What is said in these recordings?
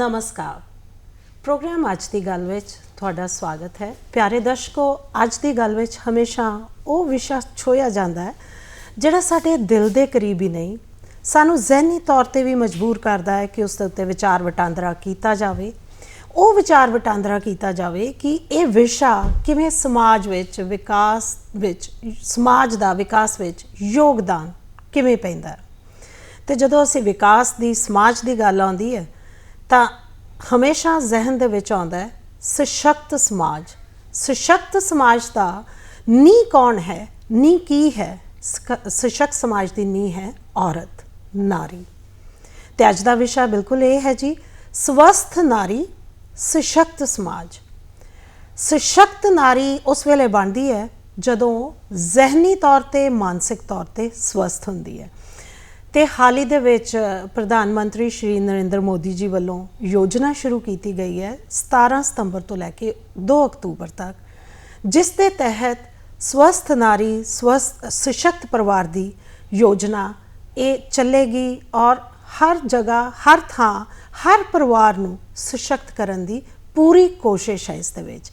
ਨਮਸਕਾਰ। ਪ੍ਰੋਗਰਾਮ ਅੱਜ ਦੀ ਗੱਲ ਵਿੱਚ ਤੁਹਾਡਾ ਸਵਾਗਤ ਹੈ। ਪਿਆਰੇ ਦਰਸ਼ਕੋ, ਅੱਜ ਦੀ ਗੱਲ ਵਿੱਚ ਹਮੇਸ਼ਾ ਉਹ ਵਿਸ਼ਾ ਛੋਇਆ ਜਾਂਦਾ ਹੈ, ਜਿਹੜਾ ਸਾਡੇ ਦਿਲ ਦੇ ਕਰੀਬ ਹੀ ਨਹੀਂ। ਸਾਨੂੰ ਜ਼ਹਿਨੀ ਤੌਰ ਤੇ ਵੀ ਮਜਬੂਰ ਕਰਦਾ ਹੈ ਕਿ ਉਸ ਦੇ ਉੱਤੇ ਵਿਚਾਰ ਵਟਾਂਦਰਾ ਕੀਤਾ ਜਾਵੇ। ਉਹ ਵਿਚਾਰ ਵਟਾਂਦਰਾ ਕੀਤਾ ਜਾਵੇ ਕਿ ਇਹ ਵਿਸ਼ਾ ਕਿਵੇਂ ਸਮਾਜ ਵਿੱਚ ਵਿਕਾਸ ਵਿੱਚ, ਸਮਾਜ ਦਾ ਵਿਕਾਸ ਵਿੱਚ ਯੋਗਦਾਨ ਕਿਵੇਂ ਪੈਂਦਾ ਹੈ। ਤੇ ਜਦੋਂ ਅਸੀਂ ਵਿਕਾਸ ਦੀ, ਸਮਾਜ ਦੀ ਗੱਲ ਆਉਂਦੀ ਹੈ ਤਾਂ ਹਮੇਸ਼ਾ ਜ਼ਿਹਨ ਦੇ ਵਿੱਚ ਆਉਂਦਾ ਹੈ, ਸਸ਼ਕਤ ਸਮਾਜ। ਸਸ਼ਕਤ ਸਮਾਜ ਦਾ ਨੀ ਕੌਣ ਹੈ? ਨੀ ਕੀ ਹੈ? ਸਸ਼ਕਤ ਸਮਾਜ ਦੀ ਨੀ ਹੈ ਔਰਤ, ਨਾਰੀ। ਤੇ ਅੱਜ ਦਾ ਵਿਸ਼ਾ ਬਿਲਕੁਲ ਇਹ ਹੈ ਜੀ, ਸਵਸਥ ਨਾਰੀ, ਸਸ਼ਕਤ ਸਮਾਜ। ਸਸ਼ਕਤ ਨਾਰੀ ਉਸ ਵੇਲੇ ਬਣਦੀ ਹੈ ਜਦੋਂ ਜ਼ਿਹਨੀ ਤੌਰ ਤੇ, ਮਾਨਸਿਕ ਤੌਰ ਤੇ ਸਵਸਥ ਹੁੰਦੀ ਹੈ। ਤੇ ਹਾਲ ਹੀ ਦੇ ਵਿੱਚ ਪ੍ਰਧਾਨ ਮੰਤਰੀ ਸ਼੍ਰੀ ਨਰਿੰਦਰ ਮੋਦੀ ਜੀ ਵੱਲੋਂ ਯੋਜਨਾ ਸ਼ੁਰੂ ਕੀਤੀ ਗਈ ਹੈ 17 ਸਤੰਬਰ ਤੋਂ ਲੈ ਕੇ 2 ਅਕਤੂਬਰ ਤੱਕ, ਜਿਸ ਦੇ ਤਹਿਤ ਸਵਸਥ ਨਾਰੀ, ਸਵਸਥ, ਸਸ਼ਕਤ ਪਰਿਵਾਰ ਦੀ ਯੋਜਨਾ ਇਹ ਚੱਲੇਗੀ ਔਰ ਹਰ ਜਗ੍ਹਾ, ਹਰ ਥਾਂ, ਹਰ ਪਰਿਵਾਰ ਨੂੰ ਸਸ਼ਕਤ ਕਰਨ ਦੀ ਪੂਰੀ ਕੋਸ਼ਿਸ਼ ਹੈ ਇਸ ਦੇ ਵਿੱਚ।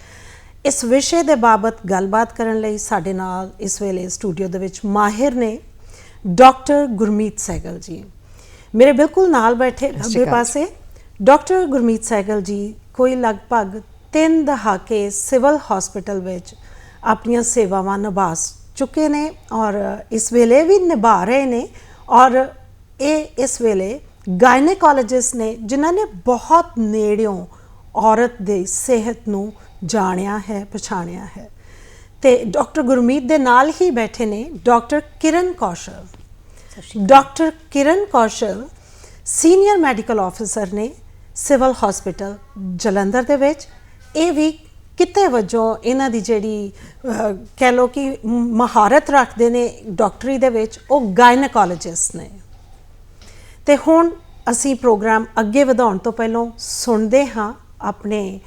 ਇਸ ਵਿਸ਼ੇ ਦੇ ਬਾਬਤ ਗੱਲਬਾਤ ਕਰਨ ਲਈ ਸਾਡੇ ਨਾਲ ਇਸ ਵੇਲੇ ਸਟੂਡੀਓ ਦੇ ਵਿੱਚ ਮਾਹਿਰ ਨੇ ਡਾਕਟਰ ਗੁਰਮੀਤ ਸਹਿਗਲ ਜੀ ਮੇਰੇ ਬਿਲਕੁਲ ਨਾਲ ਬੈਠੇ ਖੱਬੇ। ਪਾਸੇ ਡਾਕਟਰ ਗੁਰਮੀਤ ਸਹਿਗਲ ਜੀ ਕੋਈ ਲਗਭਗ 3 ਦਹਾਕੇ ਸਿਵਲ ਹਸਪੀਟਲ ਵਿੱਚ ਆਪਣੀਆਂ ਸੇਵਾਵਾਂ ਨਿਭਾ ਚੁੱਕੇ ਨੇ ਔਰ ਇਸ ਵੇਲੇ ਵੀ ਨਿਭਾ ਰਹੇ ਨੇ ਔਰ ਇਹ ਇਸ ਵੇਲੇ ਗਾਇਨੇਕੋਲੋਜਿਸਟ ਨੇ ਜਿਨ੍ਹਾਂ ਨੇ ਬਹੁਤ ਨੇੜਿਓਂ ਔਰਤ ਦੀ ਸਿਹਤ ਨੂੰ ਜਾਣਿਆ ਹੈ ਪਛਾਣਿਆ ਹੈ ਤੇ ਡਾਕਟਰ ਗੁਰਮੀਤ ਦੇ ਨਾਲ ਹੀ ਬੈਠੇ ਨੇ doctor Kiran Kaushal doctor Kiran Kaushal, senior medical officer ਨੇ ਸਿਵਲ ਹਸਪੀਟਲ ਜਲੰਧਰ ਦੇ ਵਿੱਚ। ਇਹ ਵੀ ਕਿਤੇ ਵਜੋਂ ਇਹਨਾਂ ਦੀ ਜਿਹੜੀ ਕਹਿ ਲੋ ਕਿ ਮਹਾਰਤ ਰੱਖਦੇ ਨੇ ਡਾਕਟਰੀ ਦੇ ਵਿੱਚ, ਉਹ ਗਾਇਨਕੋਲੋਜਿਸਟ ਨੇ। ਤੇ ਹੁਣ ਅਸੀਂ ਪ੍ਰੋਗਰਾਮ ਅੱਗੇ ਵਧਾਉਣ ਤੋਂ ਪਹਿਲਾਂ ਸੁਣਦੇ ਹਾਂ ਆਪਣੇ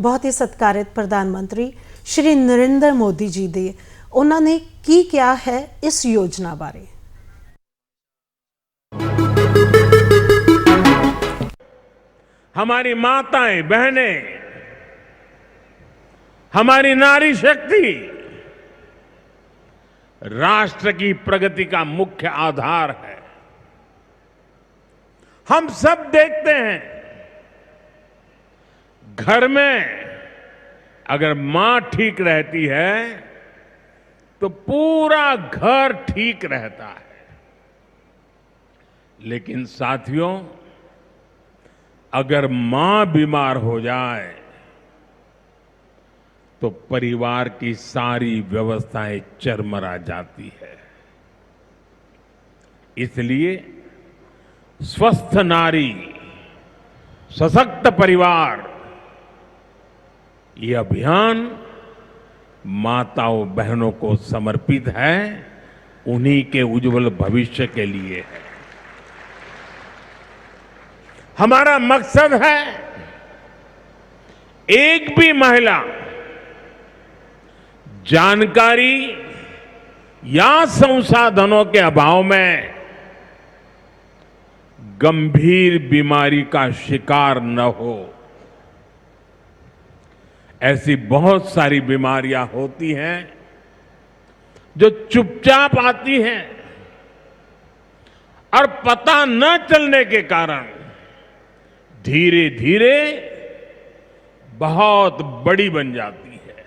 ਬਹੁਤ ਹੀ ਸਤਿਕਾਰਿਤ ਪ੍ਰਧਾਨ ਮੰਤਰੀ ਸ਼੍ਰੀ ਨਰਿੰਦਰ ਮੋਦੀ ਜੀ ਦੇ। ਉਹਨਾਂ ਨੇ ਕੀ ਕਿਹਾ ਹੈ ਇਸ ਯੋਜਨਾ ਬਾਰੇ? हमारी माताएँ, बहनें, हमारी नारी शक्ति, राष्ट्र की प्रगति का मुख्य आधार है। हम सब देखते हैं, घर में अगर माँ ठीक रहती है तो पूरा घर ठीक रहता है। लेकिन साथियों अगर माँ बीमार हो जाए तो परिवार की सारी व्यवस्थाएँ चरमरा जाती है। इसलिए स्वस्थ नारी, सशक्त परिवार, ये अभियान माताओं बहनों को समर्पित है, उन्हीं के उज्जवल भविष्य के लिए है। हमारा मकसद है एक भी महिला जानकारी या संसाधनों के अभाव में गंभीर बीमारी का शिकार न हो। ऐसी बहुत सारी बीमारियाँ होती हैं जो चुपचाप आती हैं और पता न चलने के कारण धीरे धीरे बहुत बड़ी बन जाती है।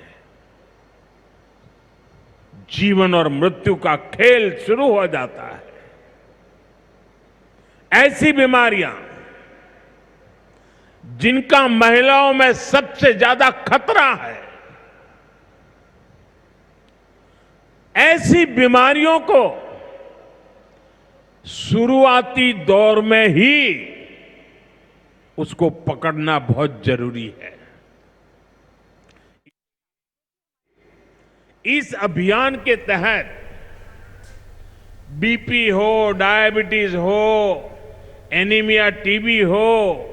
जीवन और मृत्यु का खेल शुरू हो जाता है। ऐसी बीमारियाँ जिनका महिलाओं में सबसे ज़्यादा खतरा है, ऐसी बीमारियों को शुरुआती दौर में ही उसको पकड़ना बहुत ज़रूरी है। इस अभियान के तहत बीपी हो, डायबिटीज़ हो, एनीमिया टीबी हो,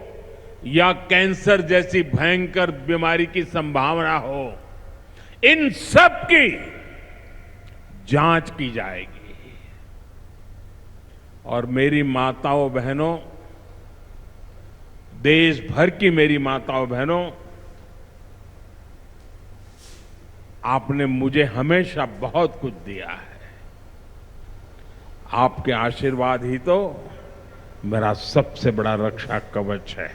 या कैंसर जैसी भयंकर बीमारी की संभावना हो, इन सब की जाँच की जाएगी। और मेरी माताओं, बहनों देश भर की मेरी माताओं बहनों आपने मुझे हमेशा बहुत कुछ दिया है आपके आशीर्वाद ही तो मेरा सबसे बड़ा रक्षा कवच है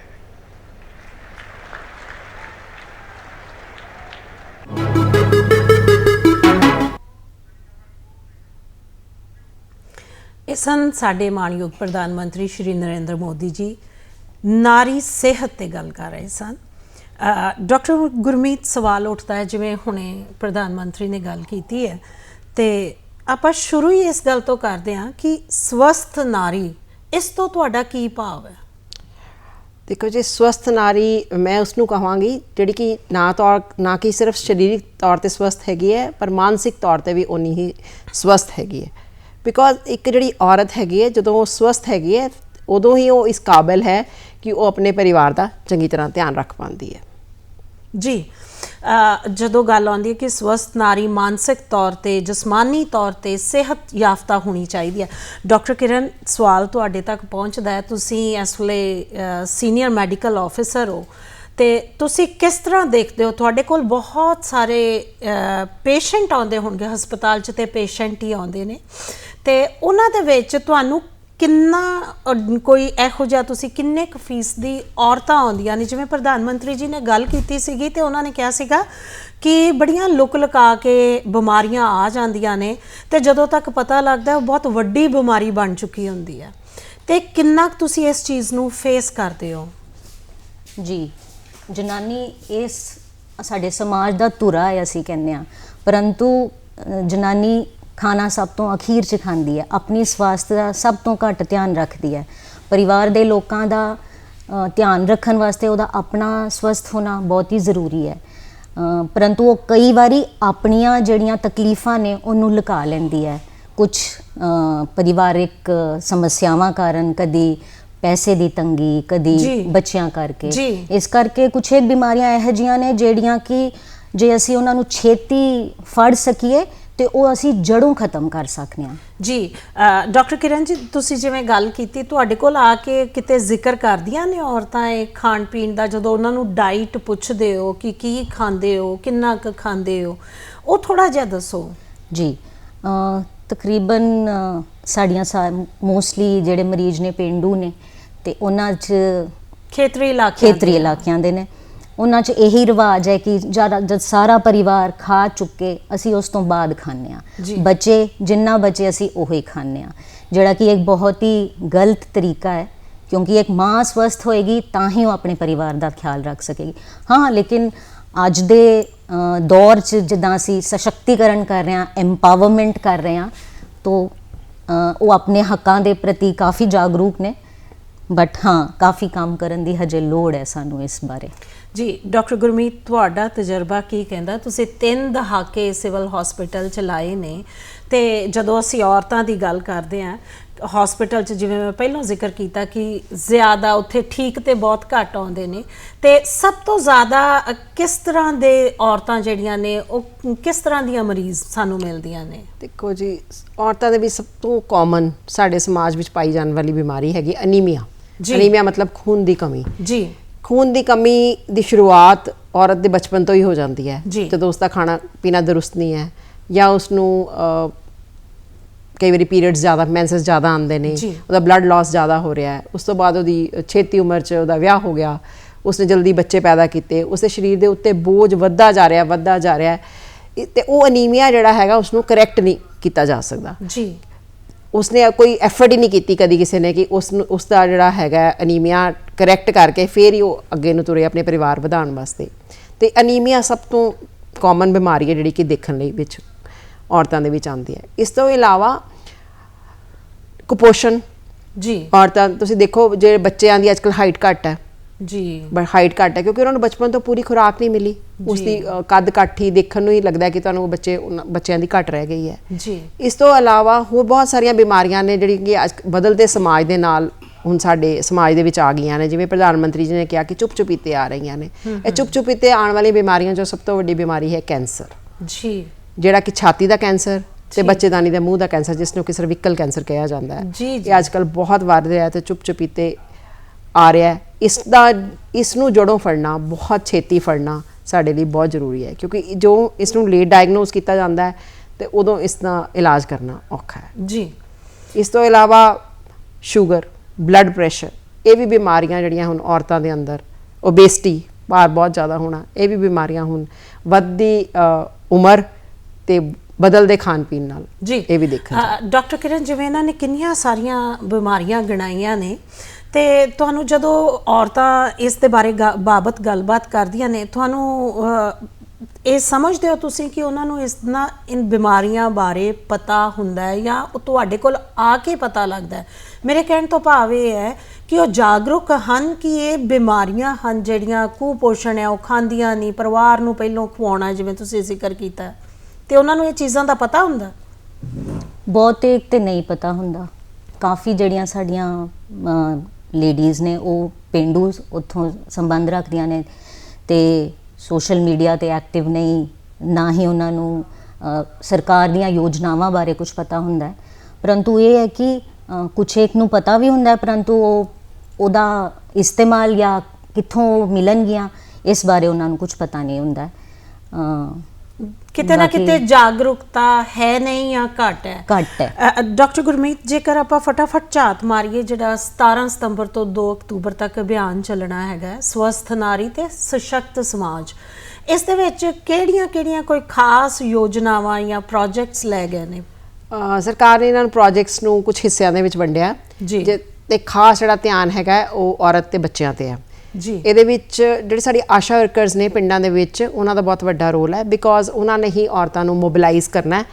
ਇਹ ਸਨ ਸਾਡੇ ਮਾਣਯੋਗ ਪ੍ਰਧਾਨ ਮੰਤਰੀ ਸ਼੍ਰੀ ਨਰਿੰਦਰ ਮੋਦੀ ਜੀ ਨਾਰੀ ਸਿਹਤ ਤੇ ਗੱਲ ਕਰ ਰਹੇ ਸਨ। ਡਾਕਟਰ ਗੁਰਮੀਤ ਸਵਾਲ ਉੱਠਦਾ ਹੈ, ਜਿਵੇਂ ਹੁਣੇ ਪ੍ਰਧਾਨ ਮੰਤਰੀ ਨੇ ਗੱਲ ਕੀਤੀ ਹੈ। ਤੇ ਆਪਾਂ ਸ਼ੁਰੂ ਹੀ ਇਸ ਗੱਲ ਤੋਂ ਕਰਦੇ ਹਾਂ ਕਿ ਸਵਸਥ ਨਾਰੀ, ਇਸ ਤੋਂ ਤੁਹਾਡਾ ਕੀ ਭਾਵ ਹੈ? ਦੇਖੋ ਜੀ, ਸਵਸਥ ਨਾਰੀ, ਮੈਂ ਉਸ ਨੂੰ ਕਹਾਂਗੀ ਜਿਹੜੀ ਕਿ ਨਾ ਤੌਰ, ਨਾ ਕਿ ਸਿਰਫ ਸਰੀਰਕ ਤੌਰ ਤੇ ਸਵਸਥ ਹੈਗੀ ਹੈ, ਪਰ ਮਾਨਸਿਕ ਤੌਰ ਤੇ ਵੀ ਉਨੀ ਹੀ ਸਵਸਥ ਹੈਗੀ ਹੈ। ਬਿਕੋਜ਼ ਇੱਕ ਜਿਹੜੀ ਔਰਤ ਹੈਗੀ ਹੈ, ਜਦੋਂ ਉਹ ਸਵਸਥ ਹੈਗੀ ਹੈ, ਉਦੋਂ ਹੀ ਉਹ ਇਸ ਕਾਬਿਲ ਹੈ ਕਿ ਉਹ ਆਪਣੇ ਪਰਿਵਾਰ ਦਾ ਚੰਗੀ ਤਰ੍ਹਾਂ ਧਿਆਨ ਰੱਖ ਪਾਉਂਦੀ ਹੈ। ਜੀ ਜਦੋਂ ਗੱਲ ਆਉਂਦੀ ਹੈ ਕਿ ਸਵਸਥ ਨਾਰੀ ਮਾਨਸਿਕ ਤੌਰ ਤੇ, ਜਿਸਮਾਨੀ ਤੌਰ ਤੇ ਸਿਹਤ ਯਾਫਤਾ ਹੋਣੀ ਚਾਹੀਦੀ ਹੈ। ਡਾਕਟਰ ਕਿਰਨ, ਸਵਾਲ ਤੁਹਾਡੇ ਤੱਕ ਪਹੁੰਚਦਾ ਹੈ। ਤੁਸੀਂ ਇਸ ਵੇਲੇ ਸੀਨੀਅਰ ਮੈਡੀਕਲ ਆਫੀਸਰ ਹੋ ਤੇ ਤੁਸੀਂ ਕਿਸ ਤਰ੍ਹਾਂ ਦੇਖਦੇ ਹੋ? ਤੁਹਾਡੇ ਕੋਲ ਬਹੁਤ ਸਾਰੇ ਪੇਸ਼ੈਂਟ ਆਉਂਦੇ ਹੋਣਗੇ, ਹਸਪਤਾਲ 'ਚ ਤੇ ਪੇਸ਼ੈਂਟ ਹੀ ਆਉਂਦੇ ਨੇ ਤੇ ਉਹਨਾਂ ਦੇ ਵਿੱਚ ਤੁਹਾਨੂੰ ਕਿੰਨਾ ਕੋਈ ਇਹੋ ਜਿਹਾ ਤੁਸੀਂ ਕਿੰਨੇ ਕੁ ਫੀਸਦੀ ਔਰਤਾਂ ਆਉਂਦੀਆਂ ਨੇ? ਜਿਵੇਂ ਪ੍ਰਧਾਨ ਮੰਤਰੀ ਜੀ ਨੇ ਗੱਲ ਕੀਤੀ ਸੀਗੀ ਤੇ ਉਹਨਾਂ ਨੇ ਕਿਹਾ ਸੀਗਾ ਕਿ ਬੜੀਆਂ ਲੁਕ ਲੁਕਾ ਕੇ ਬਿਮਾਰੀਆਂ ਆ ਜਾਂਦੀਆਂ ਨੇ ਤੇ ਜਦੋਂ ਤੱਕ ਪਤਾ ਲੱਗਦਾ ਉਹ ਬਹੁਤ ਵੱਡੀ ਬਿਮਾਰੀ ਬਣ ਚੁੱਕੀ ਹੁੰਦੀ ਹੈ। ਤੇ ਕਿੰਨਾ ਕੁ ਤੁਸੀਂ ਇਸ ਚੀਜ਼ ਨੂੰ ਫੇਸ ਕਰਦੇ ਹੋ? ਜੀ, ਜਨਾਨੀ ਇਸ ਸਾਡੇ ਸਮਾਜ ਦਾ ਧੁਰਾ ਹੈ, ਅਸੀਂ ਕਹਿੰਦੇ ਆ ਪਰੰਤੂ ਜਨਾਨੀ ਖਾਣਾ ਸਭ ਤੋਂ ਅਖੀਰ ਚ ਖਾਂਦੀ ਹੈ ਆਪਣੀ ਸਵਾਸਥ ਦਾ ਸਭ ਤੋਂ ਘੱਟ ਧਿਆਨ ਰੱਖਦੀ ਹੈ ਪਰਿਵਾਰ ਦੇ ਲੋਕਾਂ ਦਾ ਧਿਆਨ ਰੱਖਣ ਵਾਸਤੇ ਉਹਦਾ ਆਪਣਾ ਸਵਸਥ ਹੋਣਾ ਬਹੁਤ ਹੀ ਜ਼ਰੂਰੀ ਹੈ ਪਰੰਤੂ ਉਹ ਕਈ ਵਾਰੀ ਆਪਣੀਆਂ ਜਿਹੜੀਆਂ ਤਕਲੀਫਾਂ ਨੇ ਉਹਨੂੰ ਲੁਕਾ ਲੈਂਦੀ ਹੈ ਕੁਝ ਪਰਿਵਾਰਿਕ ਸਮੱਸਿਆਵਾਂ ਕਾਰਨ ਕਦੀ ਪੈਸੇ ਦੀ ਤੰਗੀ ਕਦੀ। ਬੱਚਿਆਂ ਕਰਕੇ। ਇਸ ਕਰਕੇ ਕੁਛ ਇਹ ਬਿਮਾਰੀਆਂ ਇਹੋ ਜਿਹੀਆਂ ਨੇ ਜਿਹੜੀਆਂ ਕਿ ਜੇ ਅਸੀਂ ਉਹਨਾਂ ਨੂੰ ਛੇਤੀ ਫੜ ਸਕੀਏ ਤੇ ਉਹ ਅਸੀਂ ਜੜੋਂ ਖਤਮ ਕਰ ਸਕਦੇ ਹਾਂ। ਜੀ ਡਾਕਟਰ ਕਿਰਨ ਜੀ ਤੁਸੀਂ ਜਿਵੇਂ ਗੱਲ ਕੀਤੀ ਤੁਹਾਡੇ ਕੋਲ ਆ ਕੇ ਕਿਤੇ ਜ਼ਿਕਰ ਕਰਦੀਆਂ ਨੇ ਔਰਤਾਂ ਇਹ ਖਾਣ ਪੀਣ ਦਾ ਜਦੋਂ ਉਹਨਾਂ ਨੂੰ ਡਾਈਟ ਪੁੱਛਦੇ ਹੋ ਕਿ ਕੀ ਖਾਂਦੇ ਹੋ ਕਿੰਨਾ ਕੁ ਖਾਂਦੇ ਹੋ ਉਹ ਥੋੜਾ ਜਿਹਾ ਦੱਸੋ। ਜੀ ਤਕਰੀਬਨ ਸਾਡੀਆਂ ਮੋਸਟਲੀ ਜਿਹੜੇ ਮਰੀਜ਼ ਨੇ ਪਿੰਡੂ ਨੇ ਤੇ ਉਹਨਾਂ 'ਚ ਖੇਤਰੀ ਇਲਾਕੇ ਖੇਤਰੀ ਇਲਾਕਿਆਂ ਦੇ ਨੇ। ਉਹਨਾਂ 'ਚ ਇਹੀ ਰਿਵਾਜ ਹੈ ਕਿ ਜਦ ਜਦ ਸਾਰਾ ਪਰਿਵਾਰ ਖਾ ਚੁੱਕੇ ਅਸੀਂ ਉਸ ਤੋਂ ਬਾਅਦ ਖਾਂਦੇ ਜੀ। ਆ ਬੱਚੇ ਜਿੰਨਾ ਬੱਚੇ ਅਸੀਂ ਉਹੀ ਖਾਂਦੇ ਆ ਜਿਹੜਾ ਕਿ ਇੱਕ ਬਹੁਤ ਹੀ ਗਲਤ ਤਰੀਕਾ ਹੈ ਕਿਉਂਕਿ ਇੱਕ ਮਾਂ ਸਵਸਥ ਹੋਏਗੀ ਤਾਂ ਹੀ ਉਹ ਆਪਣੇ ਪਰਿਵਾਰ ਦਾ ਖਿਆਲ ਰੱਖ ਸਕੇਗੀ। ਹਾਂ ਲੇਕਿਨ ਅੱਜ ਦੇ ਅ, ਦੌਰ 'ਚ ਜਿੱਦਾਂ ਅਸੀਂ ਸਸ਼ਕਤੀਕਰਨ ਕਰ ਰਹੇ ਹਾਂ ਐਮਪਾਵਰਮੈਂਟ ਕਰ ਰਹੇ ਹਾਂ ਤੋਂ ਅ, ਉਹ ਆਪਣੇ ਹੱਕਾਂ ਦੇ ਪ੍ਰਤੀ ਕਾਫੀ ਜਾਗਰੂਕ ਨੇ। ਬਟ ਹਾਂ ਕਾਫੀ ਕੰਮ ਕਰਨ ਦੀ ਹਜੇ ਲੋੜ ਹੈ ਸਾਨੂੰ ਇਸ ਬਾਰੇ ਜੀ ਡਾਕਟਰ ਗੁਰਮੀਤ ਤੁਹਾਡਾ ਤਜਰਬਾ ਕੀ ਕਹਿੰਦਾ ਤੁਸੀਂ ਤਿੰਨ ਦਹਾਕੇ ਸਿਵਲ ਹਸਪੀਟਲ ਚ ਲਾਏ ਨੇ ਤੇ ਜਦੋਂ ਅਸੀਂ ਔਰਤਾਂ ਦੀ ਗੱਲ ਕਰਦੇ ਆਂ ਹਸਪੀਟਲ ਚ ਜਿਵੇਂ ਮੈਂ ਪਹਿਲਾਂ ਜ਼ਿਕਰ ਕੀਤਾ ਕਿ ਜ਼ਿਆਦਾ ਉੱਥੇ ਠੀਕ ਤੇ ਬਹੁਤ ਘੱਟ ਆਉਂਦੇ ਨੇ ਤੇ ਸਭ ਤੋਂ ਜ਼ਿਆਦਾ ਕਿਸ ਤਰ੍ਹਾਂ ਦੇ ਔਰਤਾਂ ਜਿਹੜੀਆਂ ਨੇ ਉਹ ਕਿਸ ਤਰ੍ਹਾਂ ਦੀਆਂ ਮਰੀਜ਼ ਸਾਨੂੰ ਮਿਲਦੀਆਂ ਨੇ ਦੇਖੋ ਜੀ ਔਰਤਾਂ ਦੇ ਵਿੱਚ ਸਭ ਤੋਂ ਕਾਮਨ ਸਾਡੇ ਸਮਾਜ ਵਿੱਚ ਪਾਈ ਜਾਣ ਵਾਲੀ ਬਿਮਾਰੀ ਹੈਗੀ ਅਨੀਮੀਆ। ਅਨੀਮੀਆ ਮਤਲਬ ਖੂਨ ਦੀ ਕਮੀ। ਜੀ। ਖੂਨ ਦੀ ਕਮੀ ਦੀ ਸ਼ੁਰੂਆਤ ਔਰਤ ਦੇ ਬਚਪਨ ਤੋਂ ਹੀ ਹੋ ਜਾਂਦੀ ਹੈ। ਜਦੋਂ ਉਸ ਦਾ ਖਾਣਾ ਪੀਣਾ ਦਰੁਸਤ ਨਹੀਂ ਹੈ ਜਾਂ ਉਸ ਨੂੰ ਕਈ ਵਾਰੀ ਪੀਰੀਅਡਸ ਜ਼ਿਆਦਾ ਮੈਂਸਸ ਜ਼ਿਆਦਾ ਆਉਂਦੇ ਨੇ। ਉਹਦਾ ਬਲੱਡ ਲਾਸ ਜ਼ਿਆਦਾ ਹੋ ਰਿਹਾ ਹੈ। ਉਸ ਤੋਂ ਬਾਅਦ ਉਹਦੀ ਛੇਤੀ ਉਮਰ 'ਚ ਉਹਦਾ ਵਿਆਹ ਹੋ ਗਿਆ। ਉਸਨੇ ਜਲਦੀ ਬੱਚੇ ਪੈਦਾ ਕੀਤੇ। ਉਸਦੇ ਸਰੀਰ ਦੇ ਉੱਤੇ ਬੋਝ ਵੱਧਦਾ ਜਾ ਰਿਹਾ ਵੱਧਦਾ ਜਾ ਰਿਹਾ ਤੇ ਉਹ ਅਨੀਮੀਆ ਜਿਹੜਾ ਹੈਗਾ ਉਸ ਨੂੰ ਕਰੈਕਟ ਨਹੀਂ ਕੀਤਾ ਜਾ ਸਕਦਾ। ਜੀ। ਉਸਨੇ ਕੋਈ ਐਫਰਟ ਹੀ ਨਹੀਂ ਕੀਤੀ ਕਦੀ ਕਿਸੇ ਨੇ ਕਿ ਉਸ ਉਸ ਦਾ ਜਿਹੜਾ ਹੈਗਾ ਅਨੀਮੀਆ ਕਰੈਕਟ ਕਰਕੇ ਫੇਰ ਹੀ ਉਹ ਅੱਗੇ ਨੂੰ ਤੁਰੇ ਆਪਣੇ ਪਰਿਵਾਰ ਵਧਾਉਣ ਵਾਸਤੇ। ਤੇ ਅਨੀਮੀਆ ਸਭ ਤੋਂ ਕਾਮਨ ਬਿਮਾਰੀ ਹੈ ਜਿਹੜੀ ਕਿ ਦੇਖਣ ਲਈ ਵਿੱਚ ਔਰਤਾਂ ਦੇ ਵਿੱਚ ਆਉਂਦੀ ਹੈ। ਇਸ ਤੋਂ ਇਲਾਵਾ ਕੁਪੋਸ਼ਣ ਜੀ। ਔਰਤਾਂ ਤੁਸੀਂ ਦੇਖੋ ਜਿਹੜੇ ਬੱਚਿਆਂ ਦੀ ਅੱਜਕੱਲ ਹਾਈਟ ਘੱਟ ਹੈ। ਜੀ। ਬਟ ਹਾਈਟ ਘੱਟ ਹੈ ਕਿਉਂਕਿ ਉਹਨਾਂ ਨੂੰ ਬਚਪਨ ਤੋਂ ਪੂਰੀ ਖੁਰਾਕ ਨਹੀਂ ਮਿਲੀ। ਉਸ ਦੀ ਕੱਦ ਹੀ ਦੇਖਣ ਨੂੰ ਹੀ ਲੱਗਦਾ ਕਿ ਤੁਹਾਨੂੰ ਉਹ ਬੱਚੇ ਬੱਚਿਆਂ ਦੀ ਘੱਟ ਰਹਿ ਗਈ ਹੈ। ਜੀ। ਇਸ ਤੋਂ ਇਲਾਵਾ ਹੋਰ ਬਹੁਤ ਸਾਰੀਆਂ ਬਿਮਾਰੀਆਂ ਨੇ ਜਿਹੜੀਆਂ ਕਿ ਅੱਜ ਬਦਲਦੇ ਸਮਾਜ ਦੇ ਨਾਲ ਹੁਣ ਸਾਡੇ ਸਮਾਜ ਦੇ ਵਿੱਚ ਆ ਗਈਆਂ ਨੇ। ਜਿਵੇਂ ਪ੍ਰਧਾਨ ਮੰਤਰੀ ਜੀ ਨੇ ਕਿਹਾ ਕਿ ਚੁੱਪ ਚੁਪੀਤੇ ਆ ਰਹੀਆਂ ਨੇ। ਇਹ ਚੁੱਪ ਚੁਪੀਤੇ ਆਉਣ ਵਾਲੀਆਂ ਬਿਮਾਰੀਆਂ ਚੋਂ ਸਭ ਤੋਂ ਵੱਡੀ ਬਿਮਾਰੀ ਹੈ ਕੈਂਸਰ। ਜੀ। ਜਿਹੜਾ ਕਿ ਛਾਤੀ ਦਾ ਕੈਂਸਰ ਤੇ ਬੱਚੇਦਾਨੀ ਦੇ ਮੂੰਹ ਦਾ ਕੈਂਸਰ ਜਿਸ ਨੂੰ ਕਿ ਸਰਵਿਕਲ ਕੈਂਸਰ ਕਿਹਾ ਜਾਂਦਾ ਹੈ। ਜੀ, ਜੀ। ਇਹ ਅੱਜਕੱਲ ਬਹੁਤ ਵੱਧ ਰਿਹਾ ਹੈ ਤੇ ਚੁੱਪ ਚੁਪੀਤੇ ਆ ਰਿਹਾ ਹੈ। ਇਸ ਦਾ ਇਸ ਨੂੰ ਜੜੋਂ ਫੜਨਾ ਬਹੁਤ ਛੇਤੀ ਫੜਨਾ ਸਾਡੇ ਲਈ ਬਹੁਤ ਜ਼ਰੂਰੀ ਹੈ। ਕਿਉਂਕਿ ਜੋ ਇਸ ਨੂੰ ਲੇਟ ਡਾਇਗਨੋਸ ਕੀਤਾ ਜਾਂਦਾ ਹੈ ਤੇ ਉਦੋਂ ਇਸ ਦਾ ਇਲਾਜ ਕਰਨਾ ਔਖਾ ਹੈ। ਜੀ। ਇਸ ਤੋਂ ਇਲਾਵਾ ਸ਼ੂਗਰ ਬਲੱਡ ਪ੍ਰੈਸ਼ਰ ਇਹ ਵੀ ਬਿਮਾਰੀਆਂ ਜਿਹੜੀਆਂ ਹੁਣ ਔਰਤਾਂ ਦੇ ਅੰਦਰ ਓਬੇਸਿਟੀ ਭਾਰ ਬਹੁਤ ਜ਼ਿਆਦਾ ਹੋਣਾ ਇਹ ਵੀ ਬਿਮਾਰੀਆਂ ਹੁਣ ਵੱਧਦੀ ਉਮਰ ਤੇ ਬਦਲਦੇ ਖਾਣ ਪੀਣ ਨਾਲ। ਜੀ। ਇਹ ਵੀ ਦੇਖਣ ਡਾਕਟਰ ਕਿਰਨ ਜਿਵੇਂ ਇਹਨਾਂ ਨੇ ਕਿੰਨੀਆਂ ਸਾਰੀਆਂ ਬਿਮਾਰੀਆਂ ਗਿਣਾਈਆਂ ਨੇ ਤੇ ਤੁਹਾਨੂੰ ਜਦੋਂ ਔਰਤਾਂ ਇਸ ਦੇ ਬਾਰੇ ਗ- ਬਾਬਤ ਗੱਲਬਾਤ ਕਰਦੀਆਂ ਨੇ, ਤੁਹਾਨੂੰ ਇਹ ਸਮਝਦੇ ਹੋ ਤੁਸੀਂ ਕਿ ਉਹਨਾਂ ਨੂੰ ਇਸ ਨਾ, ਇਨ ਬਿਮਾਰੀਆਂ ਬਾਰੇ ਪਤਾ ਹੁੰਦਾ ਹੈ ਜਾਂ ਉਹ ਤੁਹਾਡੇ ਕੋਲ ਆ ਕੇ ਪਤਾ ਲੱਗਦਾ ਹੈ? ਮੇਰੇ ਕਹਿਣ ਤੋਂ ਭਾਵ ਇਹ ਹੈ ਕਿ ਉਹ ਜਾਗਰੂਕ ਹਨ ਕਿ ਇਹ ਬਿਮਾਰੀਆਂ ਹਨ ਜਿਹੜੀਆਂ ਕੁਪੋਸ਼ਣ ਹੈ, ਉਹ ਖਾਂਦੀਆਂ ਨਹੀਂ, ਪਰਿਵਾਰ ਨੂੰ ਪਹਿਲੋਂ ਖਵਾਉਣਾ ਜਿਵੇਂ ਤੁਸੀਂ ਜ਼ਿਕਰ ਕੀਤਾ ਹੈ। ਤੇ ਉਹਨਾਂ ਨੂੰ ਇਹ ਚੀਜ਼ਾਂ ਦਾ ਪਤਾ ਹੁੰਦਾ? ਬਹੁਤੇ ਤੇ ਨਹੀਂ ਪਤਾ ਹੁੰਦਾ। ਕਾਫੀ ਜਿਹੜੀਆਂ ਸਾਡੀਆਂ ਲੇਡੀਜ਼ ਨੇ ਉਹ ਪਿੰਡੂ ਉੱਥੋਂ ਸੰਬੰਧ ਰੱਖਦੀਆਂ ਨੇ ਤੇ ਸੋਸ਼ਲ ਮੀਡੀਆ ਤੇ ਐਕਟਿਵ ਨਹੀਂ ਨਾ ਹੀ ਉਹਨਾਂ ਨੂੰ ਸਰਕਾਰ ਦੀਆਂ ਯੋਜਨਾਵਾਂ ਬਾਰੇ ਕੁਝ ਪਤਾ ਹੁੰਦਾ ਹੈ। ਪਰੰਤੂ ਇਹ ਹੈ ਕਿ ਅ, ਕੁਛ ਇੱਕ ਨੂੰ ਪਤਾ ਵੀ ਹੁੰਦਾ ਹੈ ਪਰੰਤੂ ਉਹ ਉਹਦਾ ਇਸਤੇਮਾਲ ਜਾਂ ਕਿੱਥੋਂ ਉਹ ਮਿਲਣਗੀਆਂ ਇਸ ਬਾਰੇ ਉਹਨਾਂ ਨੂੰ ਕੁਝ ਪਤਾ ਨਹੀਂ ਹੁੰਦਾ ਕਿਤੇ ਨਾ ਕਿਤੇ ਜਾਗਰੂਕਤਾ ਹੈ ਨਹੀਂ ਜਾਂ ਘੱਟ ਹੈ। ਘੱਟ ਹੈ। ਡਾਕਟਰ ਗੁਰਮੀਤ ਜੇਕਰ ਆਪਾਂ ਫਟਾਫਟ ਝਾਤ ਮਾਰੀਏ ਜਿਹੜਾ 17 ਸਤੰਬਰ ਤੋਂ 2 ਅਕਤੂਬਰ ਤੱਕ ਅਭਿਆਨ ਚੱਲਣਾ ਹੈਗਾ ਸਵਸਥ ਨਾਰੀ ਤੇ ਸਸ਼ਕਤ ਸਮਾਜ ਇਸ ਦੇ ਵਿੱਚ ਕਿਹੜੀਆਂ-ਕਿਹੜੀਆਂ ਕੋਈ ਖਾਸ ਯੋਜਨਾਵਾਂ ਜਾਂ ਪ੍ਰੋਜੈਕਟਸ ਲੈ ਗਏ ਨੇ? ਸਰਕਾਰ ਨੇ ਇਹਨਾਂ ਪ੍ਰੋਜੈਕਟਸ ਨੂੰ ਕੁਝ ਹਿੱਸਿਆਂ ਦੇ ਵਿੱਚ ਵੰਡਿਆ। ਜੀ। ਤੇ ਖਾਸ ਜਿਹੜਾ ਧਿਆਨ ਹੈਗਾ ਉਹ ਔਰਤ ਤੇ ਬੱਚਿਆਂ ਤੇ ਹੈ। ਜੀ। ਇਹਦੇ ਵਿੱਚ ਜਿਹੜੇ ਸਾਡੀ ਆਸ਼ਾ ਵਰਕਰਸ ਨੇ ਪਿੰਡਾਂ ਦੇ ਵਿੱਚ ਉਹਨਾਂ ਦਾ ਬਹੁਤ ਵੱਡਾ ਰੋਲ ਹੈ ਬਿਕੋਜ਼ ਉਹਨਾਂ ਨੇ ਹੀ ਔਰਤਾਂ ਨੂੰ ਮੋਬਿਲਾਈਜ਼ ਕਰਨਾ ਹੈ।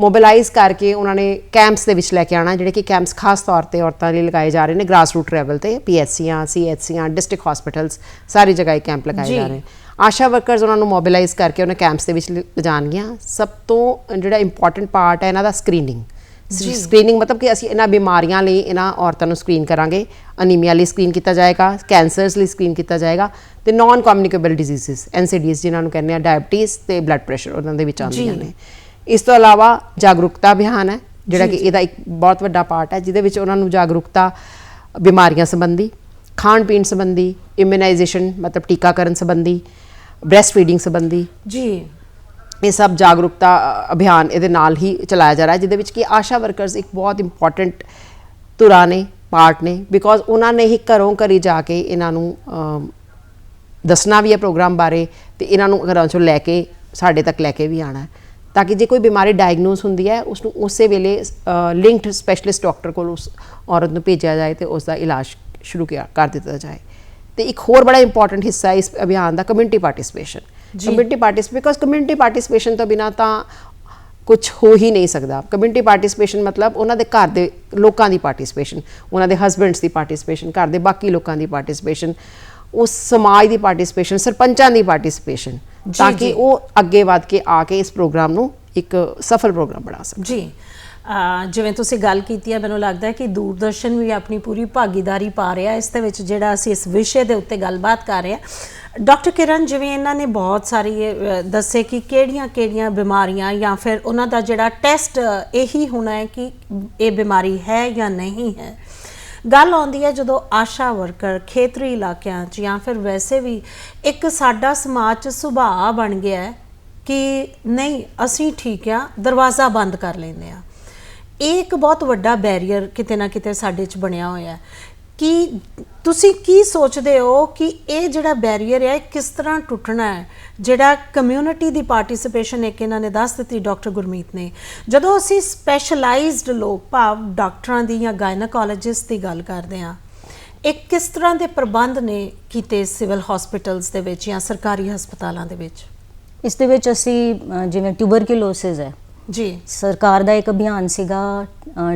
ਮੋਬਿਲਾਈਜ਼ ਕਰਕੇ ਉਹਨਾਂ ਨੇ ਕੈਂਪਸ ਦੇ ਵਿੱਚ ਲੈ ਕੇ ਆਣਾ ਜਿਹੜੇ ਕਿ ਕੈਂਪਸ ਖਾਸ ਤੌਰ ਤੇ ਔਰਤਾਂ ਲਈ ਲਗਾਏ ਜਾ ਰਹੇ ਨੇ ਗ੍ਰਾਸ ਰੂਟ ਲੈਵਲ ਤੇ ਪੀਐਚਸੀਆਂ ਸੀਐਚਸੀਆਂ ਡਿਸਟ੍ਰਿਕਟ ਹਸਪੀਟਲਸ ਸਾਰੀ ਜਗ੍ਹਾ ਇਹ ਕੈਂਪ ਲਗਾਏ ਜੀ। ਰਹੇ ਆਸ਼ਾ ਵਰਕਰਸ ਉਹਨਾਂ ਨੂੰ ਮੋਬਿਲਾਈਜ਼ ਕਰਕੇ ਉਹਨਾਂ ਕੈਂਪਸ ਦੇ ਵਿੱਚ ਲਿਜਾਣਗੀਆਂ। ਸਭ ਤੋਂ ਜਿਹੜਾ ਇੰਪੋਰਟੈਂਟ ਪਾਰਟ ਹੈ ਇਹਨਾਂ ਦਾ ਸਕਰੀਨਿੰਗ ਸਕਰੀਨਿੰਗ ਮਤਲਬ ਕਿ ਅਸੀਂ ਇਹਨਾਂ ਬਿਮਾਰੀਆਂ ਲਈ ਇਹਨਾਂ ਔਰਤਾਂ ਨੂੰ ਸਕਰੀਨ ਕਰਾਂਗੇ। ਅਨੀਮੀਆ ਲਈ ਸਕਰੀਨ ਕੀਤਾ ਜਾਏਗਾ ਕੈਂਸਰਸ ਲਈ ਸਕਰੀਨ ਕੀਤਾ ਜਾਏਗਾ ਤੇ ਨਾਨ ਕਮਿਊਨੀਕੇਬਲ ਡਿਜ਼ੀਜ਼ਸ ਐਨਸੀਡੀਜ਼ ਜਿਨ੍ਹਾਂ ਨੂੰ ਕਹਿੰਦੇ ਆ ਡਾਇਬੀਟੀਜ਼ ਤੇ ਬਲੱਡ ਪ੍ਰੈਸ਼ਰ ਉਹਨਾਂ ਦੇ ਵਿੱਚ ਆਉਂਦੀਆਂ। ਨੇ। ਇਸ ਤੋਂ ਇਲਾਵਾ ਜਾਗਰੂਕਤਾ ਅਭਿਆਨ ਹੈ ਜਿਹੜਾ ਕਿ ਇਹਦਾ ਇੱਕ ਬਹੁਤ ਵੱਡਾ ਪਾਰਟ ਹੈ ਜਿਹਦੇ ਵਿੱਚ ਉਹਨਾਂ ਨੂੰ ਜਾਗਰੂਕਤਾ ਬਿਮਾਰੀਆਂ ਸੰਬੰਧੀ ਖਾਣ ਪੀਣ ਸੰਬੰਧੀ ਇਮਿਊਨਾਈਜੇਸ਼ਨ ਮਤਲਬ ਟੀਕਾਕਰਨ ਸੰਬੰਧੀ ਬ੍ਰੈਸਟ ਫੀਡਿੰਗ ਸੰਬੰਧੀ ਜੀ। ਇਹ ਸਭ ਜਾਗਰੂਕਤਾ ਅਭਿਆਨ ਇਹਦੇ ਨਾਲ ਹੀ ਚਲਾਇਆ ਜਾ ਰਿਹਾ ਹੈ ਜਿਹਦੇ ਵਿੱਚ ਕਿ ਆਸ਼ਾ ਵਰਕਰਸ ਇੱਕ ਬਹੁਤ ਇੰਪੋਰਟੈਂਟ ਧੁਰਾ ਨੇ, ਪਾਰਟ ਨੇ ਬਿਕੋਜ਼ ਉਹਨਾਂ ਨੇ ਹੀ ਘਰੋਂ ਘਰੀ ਜਾ ਕੇ ਇਹਨਾਂ ਨੂੰ ਦੱਸਣਾ ਵੀ ਹੈ ਪ੍ਰੋਗਰਾਮ ਬਾਰੇ ਤੇ ਇਹਨਾਂ ਨੂੰ ਘਰਾਂ ਚੋਂ ਲੈ ਕੇ, ਸਾਡੇ ਤੱਕ ਲੈ ਕੇ ਵੀ ਆਣਾ ਹੈ। ਤਾਂ ਕਿ ਜੇ ਕੋਈ ਬਿਮਾਰੀ ਡਾਇਗਨੋਸ ਹੁੰਦੀ ਹੈ ਉਸ ਨੂੰ ਉਸੇ ਵੇਲੇ ਲਿੰਕਡ ਸਪੈਸ਼ਲਿਸਟ ਡਾਕਟਰ ਕੋਲ ਉਸ ਔਰਤ ਨੂੰ ਭੇਜਿਆ ਜਾਏ ਤੇ ਉਸ ਦਾ ਇਲਾਜ ਸ਼ੁਰੂ ਕਿਆ- ਕਰ ਦਿੱਤਾ ਜਾਏ। ਤੇ ਇੱਕ ਹੋਰ ਬੜਾ ਇੰਪੋਰਟੈਂਟ ਹਿੱਸਾ ਹੈ ਇਸ ਅਭਿਆਨ ਦਾ ਕਮਿਊਨਿਟੀ ਪਾਰਟਿਸਿਪੇਸ਼ਨ ਕਮਿਊਨਿਟੀ ਪਾਰਟਿਸ ਬਿਕਾਜ਼ ਕਮਿਊਨਿਟੀ ਪਾਰਟਿਸਿਪੇਸ਼ਨ ਤੋਂ ਬਿਨਾ ਤਾਂ ਕੁਝ ਹੋ ਹੀ ਨਹੀਂ ਸਕਦਾ। ਕਮਿਊਨਿਟੀ ਪਾਰਟਿਸਿਪੇਸ਼ਨ ਮਤਲਬ ਉਹਨਾਂ ਦੇ ਘਰ ਦੇ ਲੋਕਾਂ ਦੀ ਪਾਰਟਿਸਿਪੇਸ਼ਨ ਉਹਨਾਂ ਦੇ ਹਸਬੈਂਡਸ ਦੀ ਪਾਰਟਿਸਿਪੇਸ਼ਨ ਘਰ ਦੇ ਬਾਕੀ ਲੋਕਾਂ ਦੀ ਪਾਰਟਿਸਿਪੇਸ਼ਨ ਉਸ ਸਮਾਜ ਦੀ ਪਾਰਟਿਸਿਪੇਸ਼ਨ ਸਰਪੰਚਾਂ ਦੀ ਪਾਰਟਿਸਿਪੇਸ਼ਨ ਤਾਂ। ਕਿ ਉਹ ਅੱਗੇ ਵਧ ਕੇ ਆ ਕੇ ਇਸ ਪ੍ਰੋਗਰਾਮ ਨੂੰ ਇੱਕ ਸਫਲ ਪ੍ਰੋਗਰਾਮ ਬਣਾ ਸਕਣ। ਜੀ। ਜਿਵੇਂ ਤੁਸੀਂ ਗੱਲ ਕੀਤੀ ਹੈ ਮੈਨੂੰ ਲੱਗਦਾ ਹੈ ਕਿ ਦੂਰਦਰਸ਼ਨ ਵੀ ਆਪਣੀ ਪੂਰੀ ਭਾਗੀਦਾਰੀ ਪਾ ਰਿਹਾ ਇਸ ਦੇ ਵਿੱਚ ਜਿਹੜਾ ਅਸੀਂ ਇਸ ਵਿਸ਼ੇ ਦੇ ਉੱਤੇ ਗੱਲਬਾਤ ਕਰ ਰਹੇ ਹਾਂ। ਡਾਕਟਰ ਕਿਰਨ ਜਿਵੇਂ ਇਹਨਾਂ ਨੇ ਬਹੁਤ ਸਾਰੀ ਇਹ, ਦੱਸੇ ਕਿ ਕਿਹੜੀਆਂ-ਕਿਹੜੀਆਂ ਬਿਮਾਰੀਆਂ ਜਾਂ ਫਿਰ ਉਹਨਾਂ ਦਾ ਜਿਹੜਾ ਟੈਸਟ ਇਹੀ ਹੋਣਾ ਹੈ ਕਿ ਇਹ ਬਿਮਾਰੀ ਹੈ ਜਾਂ ਨਹੀਂ ਹੈ। ਗੱਲ ਆਉਂਦੀ ਹੈ ਜਦੋਂ ਆਸ਼ਾ ਵਰਕਰ ਖੇਤਰੀ ਇਲਾਕਿਆਂ 'ਚ ਜਾਂ ਫਿਰ ਵੈਸੇ ਵੀ ਇੱਕ ਸਾਡਾ ਸਮਾਜ 'ਚ ਸੁਭਾਅ ਬਣ ਗਿਆ ਹੈ ਕਿ ਨਹੀਂ ਅਸੀਂ ਠੀਕ ਆ ਦਰਵਾਜ਼ਾ ਬੰਦ ਕਰ ਲੈਂਦੇ ਆ ਇਹ ਇੱਕ ਬਹੁਤ ਵੱਡਾ ਬੈਰੀਅਰ ਕਿਤੇ ਨਾ ਕਿਤੇ ਸਾਡੇ 'ਚ ਬਣਿਆ ਹੋਇਆ ਹੈ। ਕਿ ਤੁਸੀਂ ਕੀ ਸੋਚਦੇ ਹੋ ਕਿ ਇਹ ਜਿਹੜਾ ਬੈਰੀਅਰ ਹੈ, ਇਹ ਕਿਸ ਤਰ੍ਹਾਂ ਟੁੱਟਣਾ ਹੈ? ਜਿਹੜਾ ਕਮਿਊਨਿਟੀ ਦੀ ਪਾਰਟਿਸਿਪੇਸ਼ਨ ਇੱਕ ਇਹਨਾਂ ਨੇ ਦੱਸ ਦਿੱਤੀ ਡਾਕਟਰ ਗੁਰਮੀਤ ਨੇ। ਜਦੋਂ ਅਸੀਂ ਸਪੈਸ਼ਲਾਈਜ਼ਡ ਲੋਕ, ਭਾਵ ਡਾਕਟਰਾਂ ਦੀ ਜਾਂ ਗਾਇਨੋਕੋਲੋਜਿਸਟ ਦੀ ਗੱਲ ਕਰਦੇ ਹਾਂ ਇੱਕ ਕਿਸ ਤਰ੍ਹਾਂ ਦੇ ਪ੍ਰਬੰਧ ਨੇ ਕੀਤੇ ਸਿਵਲ ਹਸਪੀਟਲਸ ਦੇ ਵਿੱਚ ਜਾਂ ਸਰਕਾਰੀ ਹਸਪਤਾਲਾਂ ਦੇ ਵਿੱਚ? ਇਸ ਦੇ ਵਿੱਚ ਅਸੀਂ ਜਿਵੇਂ ਟਿਊਬਰਕਲੋਸਿਸ ਹੈ ਜੀ ਸਰਕਾਰ ਦਾ ਇੱਕ ਅਭਿਆਨ ਸੀਗਾ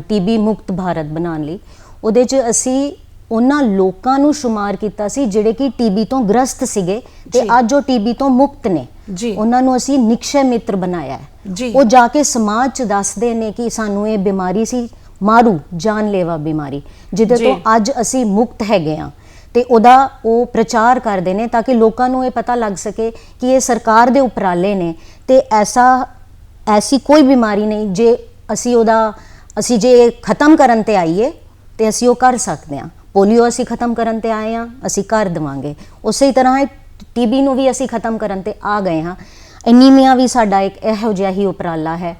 ਟੀਬੀ ਮੁਕਤ ਭਾਰਤ ਬਣਾਉਣ ਲਈ ਉਹਦੇ 'ਚ ਅਸੀਂ ਉਹਨਾਂ ਲੋਕਾਂ ਨੂੰ ਸ਼ੁਮਾਰ ਕੀਤਾ ਸੀ ਜਿਹੜੇ ਕਿ ਟੀਬੀ ਤੋਂ ਗ੍ਰਸਤ ਸੀਗੇ ਤੇ। ਅੱਜ ਉਹ ਟੀਬੀ ਤੋਂ ਮੁਕਤ ਨੇ ਜੀ। ਉਹਨਾਂ ਨੂੰ ਅਸੀਂ ਨਿਕਸ਼ੈ ਮਿੱਤਰ ਬਣਾਇਆ ਹੈ ਜੀ। ਉਹ ਜਾ ਕੇ ਸਮਾਜ 'ਚ ਦੱਸਦੇ ਨੇ ਕਿ ਸਾਨੂੰ ਇਹ ਬਿਮਾਰੀ ਸੀ ਮਾਰੂ ਜਾਨਲੇਵਾ ਬਿਮਾਰੀ ਜਿਹਦੇ। ਤੋਂ ਅੱਜ ਅਸੀਂ ਮੁਕਤ ਹੈਗੇ ਆ ਤੇ ਉਹਦਾ ਉਹ ਪ੍ਰਚਾਰ ਕਰਦੇ ਨੇ ਤਾਂ ਕਿ ਲੋਕਾਂ ਨੂੰ ਇਹ ਪਤਾ ਲੱਗ ਸਕੇ ਕਿ ਇਹ ਸਰਕਾਰ ਦੇ ਉਪਰਾਲੇ ਨੇ ਤੇ ਐਸਾ ਐਸੀ ਕੋਈ ਬਿਮਾਰੀ ਨਹੀਂ ਜੇ ਅਸੀਂ ਉਹਦਾ ਅਸੀਂ ਜੇ ਖਤਮ ਕਰਨ ਤੇ ਆਈਏ ਤੇ ਅਸੀਂ ਉਹ ਕਰ ਸਕਦੇ ਹਾਂ। ਪੋਲੀਓ ਅਸੀਂ ਖਤਮ ਕਰਨ ਤੇ ਆਏ ਹਾਂ ਅਸੀਂ ਕਰ ਦੇਵਾਂਗੇ। ਉਸੇ ਤਰ੍ਹਾਂ ਟੀਬੀ ਨੂੰ ਵੀ ਅਸੀਂ ਖਤਮ ਕਰਨ ਤੇ ਆ ਗਏ ਹਾਂ। ਐਨੀਮੀਆ ਵੀ ਸਾਡਾ ਇੱਕ ਇਹੋ ਜਿਹਾ ਹੀ ਉਪਰਾਲਾ ਹੈ।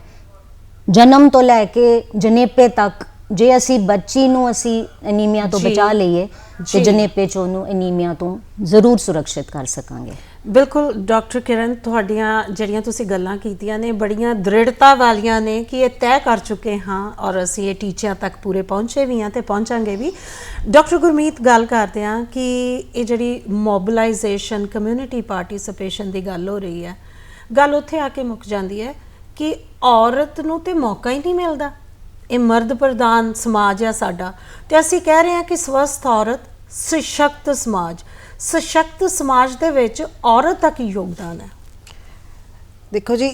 ਜਨਮ ਤੋਂ ਲੈ ਕੇ ਜਨੇਪੇ ਤੱਕ ਜੇ ਅਸੀਂ ਬੱਚੀ ਨੂੰ ਅਸੀਂ ਐਨੀਮੀਆ ਤੋਂ। ਬਚਾ ਲਈਏ। ਤੇ ਜਨੇਪੇ ਚ ਉਹਨੂੰ ਐਨੀਮੀਆ ਤੋਂ ਜ਼ਰੂਰ ਸੁਰੱਖਿਅਤ ਕਰ ਸਕਾਂਗੇ। ਬਿਲਕੁਲ, ਡਾਕਟਰ ਕਿਰਨ, ਤੁਹਾਡੀਆਂ ਜਿਹੜੀਆਂ ਤੁਸੀਂ ਗੱਲਾਂ ਕੀਤੀਆਂ ਨੇ, ਬੜੀਆਂ ਦ੍ਰਿੜਤਾ ਵਾਲੀਆਂ ਨੇ ਕਿ ਇਹ ਤੈਅ ਕਰ ਚੁੱਕੇ ਹਾਂ ਔਰ ਅਸੀਂ ਇਹ ਟੀਚਿਆਂ ਤੱਕ ਪੂਰੇ ਪਹੁੰਚੇ ਵੀ ਹਾਂ ਤੇ ਪਹੁੰਚਾਂਗੇ ਵੀ। ਡਾਕਟਰ ਗੁਰਮੀਤ, ਗੱਲ ਕਰਦੇ ਹਾਂ ਕਿ ਇਹ ਜਿਹੜੀ ਮੋਬਿਲਾਈਜੇਸ਼ਨ ਕਮਿਊਨਿਟੀ ਪਾਰਟਿਸਿਪੇਸ਼ਨ ਦੀ ਗੱਲ ਹੋ ਰਹੀ ਹੈ, ਗੱਲ ਉੱਥੇ ਆ ਕੇ ਮੁੱਕ ਜਾਂਦੀ ਹੈ ਕਿ ਔਰਤ ਨੂੰ ਤੇ ਮੌਕਾ ਹੀ ਨਹੀਂ ਮਿਲਦਾ। ਇਹ ਮਰਦ ਪ੍ਰਧਾਨ ਸਮਾਜ ਆ ਸਾਡਾ ਤੇ ਅਸੀਂ ਕਹਿ ਰਹੇ ਹਾਂ ਕਿ ਸਵਸਥ ਔਰਤ, ਸਸ਼ਕਤ ਸਮਾਜ। ਸਸ਼ਕਤ ਸਮਾਜ ਦੇ ਵਿੱਚ ਔਰਤ ਦਾ ਕੀ ਯੋਗਦਾਨ ਹੈ? ਦੇਖੋ ਜੀ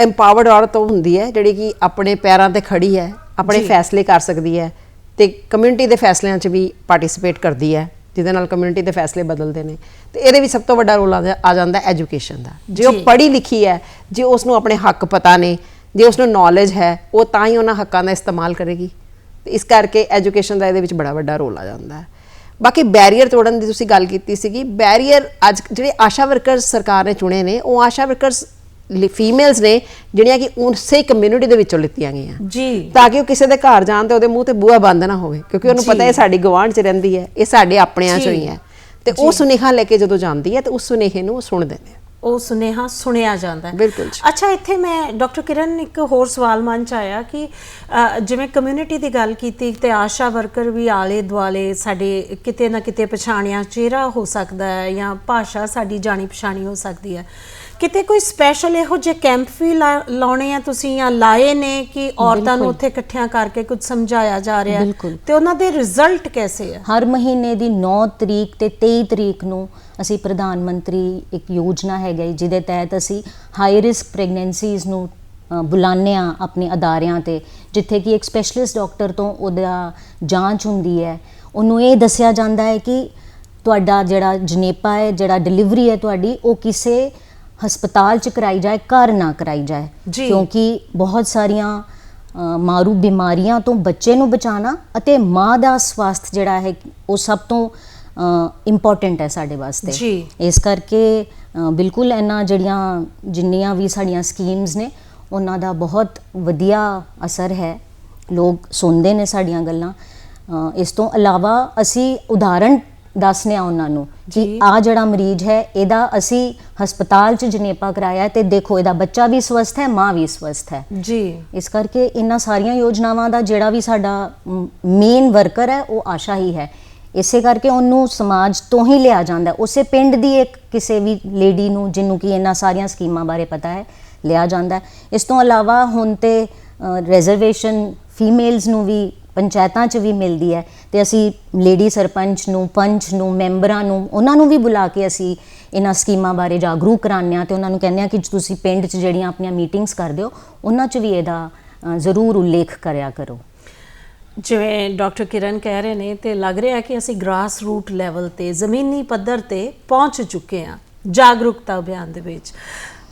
ਐਮਪਾਵਰਡ ਔਰਤ ਉਹ ਹੁੰਦੀ ਹੈ ਜਿਹੜੀ ਕਿ ਆਪਣੇ ਪੈਰਾਂ ਤੇ ਖੜੀ ਹੈ ਆਪਣੇ। ਫੈਸਲੇ ਕਰ ਸਕਦੀ ਹੈ ਤੇ ਕਮਿਊਨਿਟੀ ਦੇ ਫੈਸਲਿਆਂ 'ਚ ਵੀ ਪਾਰਟਿਸਿਪੇਟ ਕਰਦੀ ਹੈ ਜਿਹਦੇ ਨਾਲ ਕਮਿਊਨਿਟੀ ਦੇ ਫੈਸਲੇ ਬਦਲਦੇ ਨੇ। ਤੇ ਇਹਦੇ ਵਿੱਚ ਸਭ ਤੋਂ ਵੱਡਾ ਰੋਲ ਆ ਜਾਂਦਾ ਐਜੂਕੇਸ਼ਨ ਦਾ। ਜੇ ਉਹ। ਪੜ੍ਹੀ ਲਿਖੀ ਹੈ ਜੇ ਉਸ ਨੂੰ ਆਪਣੇ ਹੱਕ ਪਤਾ ਨੇ ਜੇ ਉਸ ਨੂੰ ਨੌਲੇਜ ਹੈ ਉਹ ਤਾਂ ਹੀ ਉਹਨਾਂ ਹੱਕਾਂ ਦਾ ਇਸਤੇਮਾਲ ਕਰੇਗੀ। ਤੇ ਇਸ ਕਰਕੇ ਐਜੂਕੇਸ਼ਨ ਦਾ ਇਹਦੇ ਵਿੱਚ ਬੜਾ ਵੱਡਾ ਰੋਲ ਆ ਜਾਂਦਾ ਹੈ। ਬਾਕੀ ਬੈਰੀਅਰ ਤੋੜਨ ਦੀ ਤੁਸੀਂ ਗੱਲ ਕੀਤੀ ਸੀਗੀ ਬੈਰੀਅਰ ਅੱਜ ਜਿਹੜੇ ਆਸ਼ਾ ਵਰਕਰਸ ਸਰਕਾਰ ਨੇ ਚੁਣੇ ਨੇ ਉਹ ਆਸ਼ਾ ਵਰਕਰਸ ਫੀਮੇਲਸ ਨੇ ਜਿਹੜੀਆਂ ਕਿ ਉਸੇ ਕਮਿਊਨਿਟੀ ਦੇ ਵਿੱਚੋਂ ਲਿੱਤੀਆਂ ਗਈਆਂ। ਜੀ। ਤਾਂ ਕਿ ਉਹ ਕਿਸੇ ਦੇ ਘਰ ਜਾਣ ਤੇ ਉਹਦੇ ਮੂੰਹ ਤੇ ਬੂਹਾ ਬੰਦ ਨਾ ਹੋਵੇ ਕਿਉਂਕਿ ਉਹਨੂੰ ਪਤਾ। ਹੈ ਸਾਡੀ ਗਵਾਂਢ 'ਚ ਰਹਿੰਦੀ ਹੈ ਇਹ ਸਾਡੇ ਆਪਣਿਆਂ 'ਚੋਂ ਹੀ। ਹੈ। ਤੇ ਉਹ ਸੁਨੇਹਾ ਲੈ ਕੇ ਜਦੋਂ ਜਾਂਦੀ ਹੈ ਤੇ ਉਸ ਸੁਨੇਹੇ ਨੂੰ ਸੁਣਦੇ ਨੇ। ਉਹ ਸੁਨੇਹਾ ਸੁਣਿਆ ਜਾਂਦਾ ਹੈ ਬਿਲਕੁਲ। ਅੱਛਾ ਇੱਥੇ ਮੈਂ ਡਾਕਟਰ ਕਿਰਨ ਇੱਕ ਹੋਰ ਸਵਾਲ ਮਨ ਚ ਆਇਆ ਕਿ ਜਿਵੇਂ ਕਮਿਊਨਿਟੀ ਦੀ ਗੱਲ ਕੀਤੀ ਤੇ ਆਸ਼ਾ ਵਰਕਰ ਵੀ ਆਲੇ ਦੁਆਲੇ ਸਾਡੇ ਕਿਤੇ ਨਾ ਕਿਤੇ ਪਛਾਣਿਆ ਚਿਹਰਾ ਹੋ ਸਕਦਾ ਹੈ ਜਾਂ ਭਾਸ਼ਾ ਸਾਡੀ ਜਾਣੀ ਪਛਾਣੀ ਹੋ ਸਕਦੀ ਹੈ ਕਿਤੇ ਕੋਈ ਸਪੈਸ਼ਲ ਇਹੋ ਜਿਹੇ ਕੈਂਪ ਵੀ ਲਾਉਣੇ ਆ ਤੁਸੀਂ ਜਾਂ ਲਾਏ ਨੇ ਕਿ ਔਰਤਾਂ ਨੂੰ। ਉੱਥੇ ਇਕੱਠਿਆਂ ਕਰਕੇ ਕੁਝ ਸਮਝਾਇਆ ਜਾ ਰਿਹਾ ਹੈ। ਤੇ ਉਹਨਾਂ ਦੇ ਰਿਜ਼ਲਟ ਕੈਸੇ ਹੈ ਹਰ ਮਹੀਨੇ ਦੀ 9 ਤਰੀਕ ਤੇ 23 ਤਰੀਕ ਨੂੰ ਅਸੀਂ ਪ੍ਰਧਾਨ ਮੰਤਰੀ ਇੱਕ ਯੋਜਨਾ ਹੈਗਾ ਜੀ, ਜਿਹਦੇ ਤਹਿਤ ਅਸੀਂ ਹਾਈ ਰਿਸਕ ਪ੍ਰੈਗਨੈਂਸੀਜ਼ ਨੂੰ ਬੁਲਾਉਂਦੇ ਹਾਂ ਆਪਣੇ ਅਦਾਰਿਆਂ ਤੇ ਜਿੱਥੇ ਕਿ ਇੱਕ ਸਪੈਸ਼ਲਿਸਟ ਡਾਕਟਰ ਤੋਂ ਉਹਦਾ ਜਾਂਚ ਹੁੰਦੀ ਹੈ ਉਹਨੂੰ ਇਹ ਦੱਸਿਆ ਜਾਂਦਾ ਹੈ ਕਿ ਤੁਹਾਡਾ ਜਿਹੜਾ ਜਨੇਪਾ ਹੈ ਜਿਹੜਾ ਡਿਲੀਵਰੀ ਹੈ ਤੁਹਾਡੀ ਉਹ ਕਿਸੇ ਹਸਪਤਾਲ ਚ ਕਰਾਈ ਜਾਏ ਘਰ ਨਾ ਕਰਾਈ ਜਾਏ। ਕਿਉਂਕਿ ਬਹੁਤ ਸਾਰੀਆਂ ਮਾਰੂ ਬਿਮਾਰੀਆਂ ਤੋਂ ਬੱਚੇ ਨੂੰ ਬਚਾਉਣਾ ਅਤੇ ਮਾਂ ਦਾ ਸਵਾਸਥ ਜਿਹੜਾ ਹੈ ਉਹ ਸਭ ਤੋਂ ਇੰਪੋਰਟੈਂਟ ਹੈ ਸਾਡੇ ਵਾਸਤੇ। ਇਸ ਕਰਕੇ ਬਿਲਕੁਲ ਇਹਨਾਂ ਜਿਹੜੀਆਂ ਜਿੰਨੀਆਂ ਵੀ ਸਾਡੀਆਂ ਸਕੀਮਸ ਨੇ ਉਹਨਾਂ ਦਾ ਬਹੁਤ ਵਧੀਆ ਅਸਰ ਹੈ ਲੋਕ ਸੁਣਦੇ ਨੇ ਸਾਡੀਆਂ ਗੱਲਾਂ ਇਸ ਤੋਂ ਇਲਾਵਾ ਅਸੀਂ ਉਦਾਹਰਣ ਦੱਸਨੇ ਆ ਉਹਨਾਂ ਨੂੰ ਕਿ। ਆ ਜਿਹੜਾ ਮਰੀਜ਼ ਹੈ ਇਹਦਾ ਅਸੀਂ ਹਸਪਤਾਲ 'ਚ ਜਨੇਪਾ ਕਰਾਇਆ ਤੇ ਦੇਖੋ ਇਹਦਾ ਬੱਚਾ ਵੀ ਸਵਸਥ ਹੈ ਮਾਂ ਵੀ ਸਵਸਥ ਹੈ ਜੀ ਇਸ ਕਰਕੇ ਇਹਨਾਂ ਸਾਰੀਆਂ ਯੋਜਨਾਵਾਂ ਦਾ ਜਿਹੜਾ ਵੀ ਸਾਡਾ ਮੇਨ ਵਰਕਰ ਹੈ ਉਹ ਆਸ਼ਾ ਹੀ ਹੈ ਇਸੇ ਕਰਕੇ ਉਹਨੂੰ ਸਮਾਜ ਤੋਂ ਹੀ ਲਿਆ ਜਾਂਦਾ। ਉਸੇ ਪਿੰਡ ਦੀ ਇੱਕ ਕਿਸੇ ਵੀ ਲੇਡੀ ਨੂੰ ਜਿਹਨੂੰ ਕਿ ਇਹਨਾਂ ਸਾਰੀਆਂ ਸਕੀਮਾਂ ਬਾਰੇ ਪਤਾ ਹੈ ਲਿਆ ਜਾਂਦਾ ਇਸ ਤੋਂ ਇਲਾਵਾ ਹੁਣ ਤੇ ਰਿਜ਼ਰਵੇਸ਼ਨ ਫੀਮੇਲਸ ਨੂੰ ਵੀ ਪੰਚਾਇਤਾਂ 'ਚ ਵੀ ਮਿਲਦੀ ਹੈ ਤੇ ਅਸੀਂ ਲੇਡੀ ਸਰਪੰਚ ਨੂੰ, ਪੰਚ ਨੂੰ, ਮੈਂਬਰਾਂ ਨੂੰ, ਉਹਨਾਂ ਨੂੰ ਵੀ ਬੁਲਾ ਕੇ ਅਸੀਂ ਇਹਨਾਂ ਸਕੀਮਾਂ ਬਾਰੇ ਜਾਗਰੂਕ ਕਰਾਉਂਦੇ ਹਾਂ ਤੇ ਉਹਨਾਂ ਨੂੰ ਕਹਿੰਦੇ ਹਾਂ ਕਿ ਤੁਸੀਂ ਪਿੰਡ 'ਚ ਜਿਹੜੀਆਂ ਆਪਣੀਆਂ ਮੀਟਿੰਗਸ ਕਰਦੇ ਹੋ, ਉਹਨਾਂ 'ਚ ਵੀ ਇਹਦਾ ਜ਼ਰੂਰ ਉਲੇਖ ਕਰਿਆ ਕਰੋ। ਜਿਵੇਂ ਡਾਕਟਰ ਕਿਰਨ ਕਹਿ ਰਹੇ ਨੇ ਤੇ ਲੱਗ ਰਿਹਾ ਕਿ ਅਸੀਂ ਗ੍ਰਾਸ ਰੂਟ ਲੈਵਲ ਤੇ ਜ਼ਮੀਨੀ ਪੱਧਰ ਤੇ ਪਹੁੰਚ ਚੁੱਕੇ ਹਾਂ ਜਾਗਰੂਕਤਾ ਅਭਿਆਨ ਦੇ ਵਿੱਚ।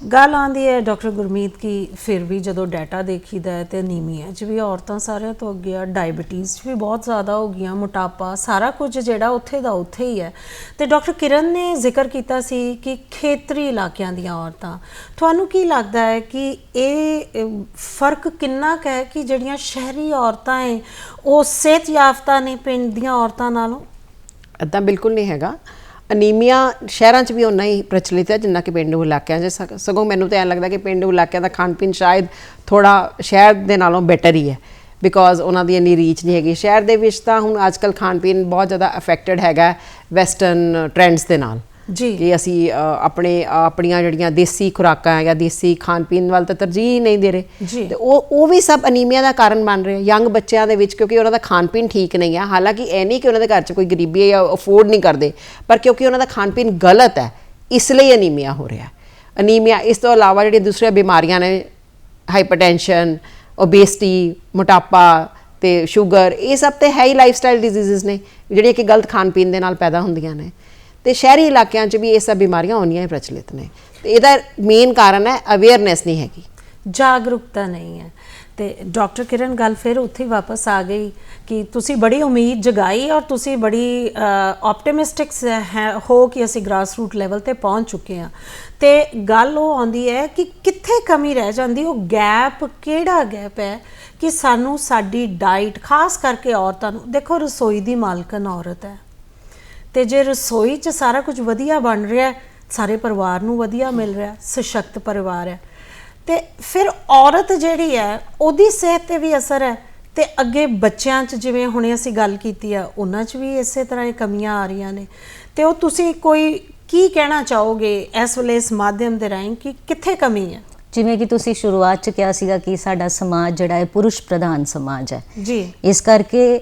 ਗੱਲ ਆਂਦੀ ਹੈ ਡਾਕਟਰ ਗੁਰਮੀਤ ਕੀ ਫਿਰ ਵੀ ਜਦੋਂ ਡਾਟਾ ਦੇਖੀਦਾ ਹੈ ਤੇ ਅਨੀਮੀਆ 'ਚ ਵੀ ਔਰਤਾਂ ਸਾਰਿਆਂ ਤੋਂ ਅੱਗੇ ਆ ਡਾਇਬੀਟੀਜ਼ 'ਚ ਵੀ ਬਹੁਤ ਜ਼ਿਆਦਾ ਹੋ ਗਈਆਂ, ਮੋਟਾਪਾ, ਸਾਰਾ ਕੁਝ ਜਿਹੜਾ ਉੱਥੇ ਦਾ ਉੱਥੇ ਹੀ ਹੈ। ਤੇ ਡਾਕਟਰ ਕਿਰਨ ਨੇ ਜ਼ਿਕਰ ਕੀਤਾ ਸੀ ਕਿ ਖੇਤਰੀ ਇਲਾਕਿਆਂ ਦੀਆਂ ਔਰਤਾਂ, ਤੁਹਾਨੂੰ ਕੀ ਲੱਗਦਾ ਹੈ ਕਿ ਇਹ ਫ਼ਰਕ ਕਿੰਨਾ ਕੁ ਹੈ ਕਿ ਜਿਹੜੀਆਂ ਸ਼ਹਿਰੀ ਔਰਤਾਂ ਹੈ, ਉਹ ਸਿਹਤ ਯਾਫਤਾ ਨੇ ਪਿੰਡ ਦੀਆਂ ਔਰਤਾਂ ਨਾਲੋਂ? ਇਦਾਂ ਬਿਲਕੁਲ ਨਹੀਂ ਹੈਗਾ। ਅਨੀਮੀਆ ਸ਼ਹਿਰਾਂ 'ਚ ਵੀ ਉਨਾ ਹੀ ਪ੍ਰਚਲਿਤ ਹੈ, ਜਿੰਨਾ ਕਿ ਪਿੰਡੂ ਇਲਾਕਿਆਂ 'ਚ ਸਗ- ਸਗੋਂ ਮੈਨੂੰ ਤਾਂ ਐਂ ਲੱਗਦਾ ਕਿ ਪਿੰਡੂ ਇਲਾਕਿਆਂ ਦਾ ਖਾਣ ਪੀਣ ਸ਼ਾਇਦ ਥੋੜਾ ਸ਼ਹਿਰ ਦੇ ਨਾਲੋਂ ਬੈਟਰ ਹੀ ਹੈ ਬਿਕੋਜ਼ ਉਹਨਾਂ ਦੀ ਇੰਨੀ ਰੀਚ ਨਹੀਂ ਹੈਗੀ। ਸ਼ਹਿਰ ਦੇ ਵਿੱਚ ਤਾਂ ਹੁਣ ਅੱਜਕੱਲ ਖਾਣ ਪੀਣ ਬਹੁਤ ਜ਼ਿਆਦਾ ਅਫੈਕਟਡ ਹੈਗਾ ਵੈਸਟਰਨ ਟ੍ਰੈਂਡਸ ਦੇ ਨਾਲ। ਕਿ ਅਸੀਂ ਆਪਣੇ ਆਪਣੀਆਂ ਜਿਹੜੀਆਂ ਦੇਸੀ ਖੁਰਾਕਾਂ ਹੈਗਾ ਦੇਸੀ ਖਾਣ ਪੀਣ ਵੱਲ ਤਾਂ ਤਰਜੀਹ ਨਹੀਂ ਦੇ ਰਹੇ। ਜੀ। ਤੇ ਉਹ ਉਹ ਵੀ ਸਭ ਅਨੀਮੀਆ ਦਾ ਕਾਰਨ ਬਣ ਰਹੇ ਯੰਗ ਬੱਚਿਆਂ ਦੇ ਵਿੱਚ ਕਿਉਂਕਿ ਉਹਨਾਂ ਦਾ ਖਾਣ ਪੀਣ ਠੀਕ ਨਹੀਂ ਹੈ ਹਾਲਾਂਕਿ ਇਹ ਨਹੀਂ ਕਿ ਉਹਨਾਂ ਦੇ ਘਰ 'ਚ ਕੋਈ ਗਰੀਬੀ ਹੈ ਜਾਂ ਅਫੋਰਡ ਨਹੀਂ ਕਰਦੇ ਪਰ ਕਿਉਂਕਿ ਉਹਨਾਂ ਦਾ ਖਾਣ ਪੀਣ ਗਲਤ ਹੈ ਇਸ ਲਈ ਅਨੀਮੀਆ ਹੋ ਰਿਹਾ। ਅਨੀਮੀਆ ਇਸ ਤੋਂ ਇਲਾਵਾ ਜਿਹੜੀਆਂ ਦੂਸਰੀਆਂ ਬਿਮਾਰੀਆਂ ਨੇ ਹਾਈਪਰਟੈਂਸ਼ਨ ਓਬੇਸਿਟੀ ਮੋਟਾਪਾ ਤੇ ਸ਼ੂਗਰ ਇਹ ਸਭ ਤੇ ਹੈ ਹੀ ਲਾਈਫਸਟਾਈਲ ਡਿਜ਼ੀਜ਼ਸ ਨੇ ਜਿਹੜੀਆਂ ਕਿ ਗਲਤ ਖਾਣ ਪੀਣ ਦੇ ਨਾਲ ਪੈਦਾ ਹੁੰਦੀਆਂ ਨੇ। ਤੇ ਸ਼ਹਿਰੀ ਇਲਾਕਿਆਂ 'ਚ ਵੀ ਇਹ ਸਭ ਬਿਮਾਰੀਆਂ ਹੋਣੀਆਂ ਹੀ ਪ੍ਰਚਲਿਤ ਨੇ। ਤੇ ਇਹਦਾ ਮੇਨ ਕਾਰਨ ਹੈ ਅਵੇਅਰਨੈਸ ਨਹੀਂ ਹੈਗੀ। ਜਾਗਰੂਕਤਾ ਨਹੀਂ ਹੈ। ਤੇ ਡਾਕਟਰ ਕਿਰਨ, ਗੱਲ ਫਿਰ ਉੱਥੇ ਵਾਪਸ ਆ ਗਈ ਕਿ ਤੁਸੀਂ ਬੜੀ ਉਮੀਦ ਜਗਾਈ ਔਰ ਤੁਸੀਂ ਬੜੀ ਆਪਟੀਮਿਸਟਿਕ ਹੈ, ਹੋ ਕਿ ਅਸੀਂ ਗ੍ਰਾਸ ਰੂਟ ਲੈਵਲ ਤੇ ਪਹੁੰਚ ਚੁੱਕੇ ਹਾਂ। ਤੇ ਗੱਲ ਉਹ ਆਉਂਦੀ ਹੈ ਕਿ ਕਿੱਥੇ ਕਮੀ ਰਹਿ ਜਾਂਦੀ, ਉਹ ਗੈਪ ਕਿਹੜਾ ਗੈਪ ਹੈ ਕਿ ਸਾਨੂੰ ਸਾਡੀ ਡਾਈਟ ਖਾਸ ਕਰਕੇ ਔਰਤਾਂ ਨੂੰ, ਦੇਖੋ ਰਸੋਈ ਦੀ ਮਾਲਕਨ ਔਰਤ ਹੈ। ਤੇ ਜੇ ਰਸੋਈ 'ਚ ਸਾਰਾ ਕੁਝ ਵਧੀਆ ਬਣ ਰਿਹਾ ਸਾਰੇ ਪਰਿਵਾਰ ਨੂੰ ਵਧੀਆ ਮਿਲ ਰਿਹਾ ਸਸ਼ਕਤ ਪਰਿਵਾਰ ਹੈ। ਤੇ ਫਿਰ ਔਰਤ ਜਿਹੜੀ ਹੈ ਉਹਦੀ ਸਿਹਤ ਤੇ ਵੀ ਅਸਰ ਹੈ। ਤੇ ਅੱਗੇ ਬੱਚਿਆਂ 'ਚ ਜਿਵੇਂ ਹੁਣੇ ਅਸੀਂ ਗੱਲ ਕੀਤੀ ਆ ਉਹਨਾਂ 'ਚ ਵੀ ਇਸੇ ਤਰ੍ਹਾਂ ਹੀ ਕਮੀਆਂ ਆ ਰਹੀਆਂ ਨੇ। ਤੇ ਉਹ ਤੁਸੀਂ ਕੋਈ ਕੀ ਕਹਿਣਾ ਚਾਹੋਗੇ ਇਸ ਵੇਲੇ ਇਸ ਮਾਧਿਅਮ ਦੇ ਰਾਹੀਂ ਕਿ ਕਿੱਥੇ ਕਮੀ ਹੈ? ਜਿਵੇਂ ਕਿ ਤੁਸੀਂ ਸ਼ੁਰੂਆਤ ਚ ਕਿਹਾ ਸੀਗਾ ਕਿ ਸਾਡਾ ਸਮਾਜ ਜਿਹੜਾ ਹੈ ਪੁਰਸ਼ ਪ੍ਰਧਾਨ ਸਮਾਜ ਹੈ। ਜੀ। ਇਸ ਕਰਕੇ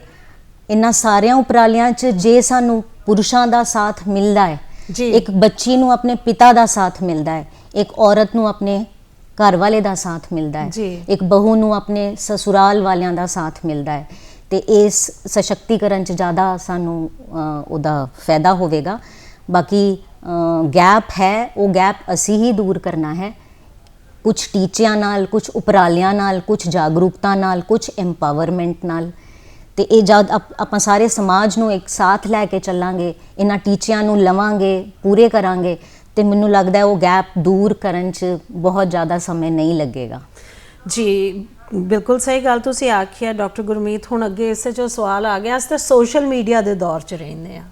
ਇਹਨਾਂ ਸਾਰਿਆਂ ਉਪਰਾਲਿਆਂ 'ਚ ਜੇ ਸਾਨੂੰ ਪੁਰਸ਼ਾਂ ਦਾ ਸਾਥ ਮਿਲਦਾ ਹੈ। ਜੀ। ਇੱਕ ਬੱਚੀ ਨੂੰ ਆਪਣੇ ਪਿਤਾ ਦਾ ਸਾਥ ਮਿਲਦਾ ਹੈ। ਇੱਕ ਔਰਤ ਨੂੰ ਆਪਣੇ ਘਰ ਵਾਲੇ ਦਾ ਸਾਥ ਮਿਲਦਾ ਹੈ। ਇੱਕ ਬਹੂ ਨੂੰ ਆਪਣੇ ਸਸੁਰਾਲ ਵਾਲਿਆਂ ਦਾ ਸਾਥ ਮਿਲਦਾ ਹੈ। ਤੇ ਇਸ ਸਸ਼ਕਤੀਕਰਨ 'ਚ ਜ਼ਿਆਦਾ ਸਾਨੂੰ ਉਹਦਾ ਫਾਇਦਾ ਹੋਵੇਗਾ। ਬਾਕੀ ਗੈਪ ਹੈ। ਉਹ ਗੈਪ ਅਸੀਂ ਹੀ ਦੂਰ ਕਰਨਾ ਹੈ। ਕੁਝ ਟੀਚਿਆਂ ਨਾਲ ਕੁਝ ਉਪਰਾਲਿਆਂ ਨਾਲ ਕੁਝ ਜਾਗਰੂਕਤਾ ਨਾਲ ਕੁਝ ਐਮਪਾਵਰਮੈਂਟ ਨਾਲ। ਤੇ ਇਹ ਜਦ ਆਪ- ਆਪਾਂ ਸਾਰੇ ਸਮਾਜ ਨੂੰ ਇੱਕ ਸਾਥ ਲੈ ਕੇ ਚੱਲਾਂਗੇ ਇਹਨਾਂ ਟੀਚਿਆਂ ਨੂੰ ਲਵਾਂਗੇ ਪੂਰੇ ਕਰਾਂਗੇ ਤੇ ਮੈਨੂੰ ਲੱਗਦਾ ਹੈ ਉਹ ਗੈਪ ਦੂਰ ਕਰਨ 'ਚ ਬਹੁਤ ਜ਼ਿਆਦਾ ਸਮੇਂ ਨਹੀਂ ਲੱਗੇਗਾ। ਜੀ ਬਿਲਕੁਲ ਸਹੀ ਗੱਲ ਤੁਸੀਂ ਆਖਿਆ ਡਾਕਟਰ ਗੁਰਮੀਤ ਹੁਣ ਅੱਗੇ ਇਸੇ ਜੋ ਸਵਾਲ ਆ ਗਿਆ ਅਸੀਂ ਤਾਂ ਸੋਸ਼ਲ ਮੀਡੀਆ ਦੇ ਦੌਰ 'ਚ ਰਹਿੰਦੇ ਆ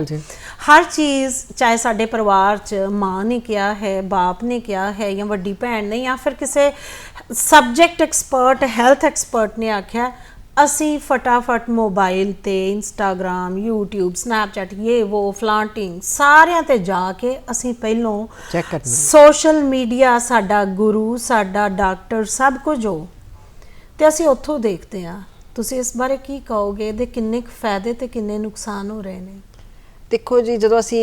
ਜੀ। ਹਰ ਚੀਜ਼ ਚਾਹੇ ਸਾਡੇ ਪਰਿਵਾਰ 'ਚ ਮਾਂ ਨੇ ਕਿਹਾ ਹੈ ਬਾਪ ਨੇ ਕਿਹਾ ਹੈ ਜਾਂ ਵੱਡੀ ਭੈਣ ਨੇ ਜਾਂ ਫਿਰ ਕਿਸੇ ਸਬਜੈਕਟ ਐਕਸਪਰਟ ਹੈਲਥ ਐਕਸਪਰਟ ਨੇ ਆਖਿਆ ਅਸੀਂ ਫਟਾਫਟ ਮੋਬਾਈਲ ਤੇ ਇੰਸਟਾਗ੍ਰam YouTube ਸਨੈਪਚੈਟ ਇਹ ਉਹ ਫਲਾਂਟਿੰਗ ਸਾਰਿਆਂ ਤੇ ਜਾ ਕੇ ਅਸੀਂ ਪਹਿਲੋਂ Check ਕਰਨਾ। ਸੋਸ਼ਲ ਮੀਡੀਆ ਸਾਡਾ ਗੁਰੂ ਸਾਡਾ ਡਾਕਟਰ ਸਭ ਕੁਝ ਹੋ। ਤੇ ਅਸੀਂ ਉੱਥੋਂ ਦੇਖਦੇ ਹਾਂ। ਤੁਸੀਂ ਇਸ ਬਾਰੇ ਕੀ ਕਹੋਗੇ? ਇਹਦੇ ਕਿੰਨੇ ਕੁ ਫਾਇਦੇ ਤੇ ਕਿੰਨੇ ਨੁਕਸਾਨ ਹੋ ਰਹੇ ਨੇ? ਦੇਖੋ ਜੀ ਜਦੋਂ ਅਸੀਂ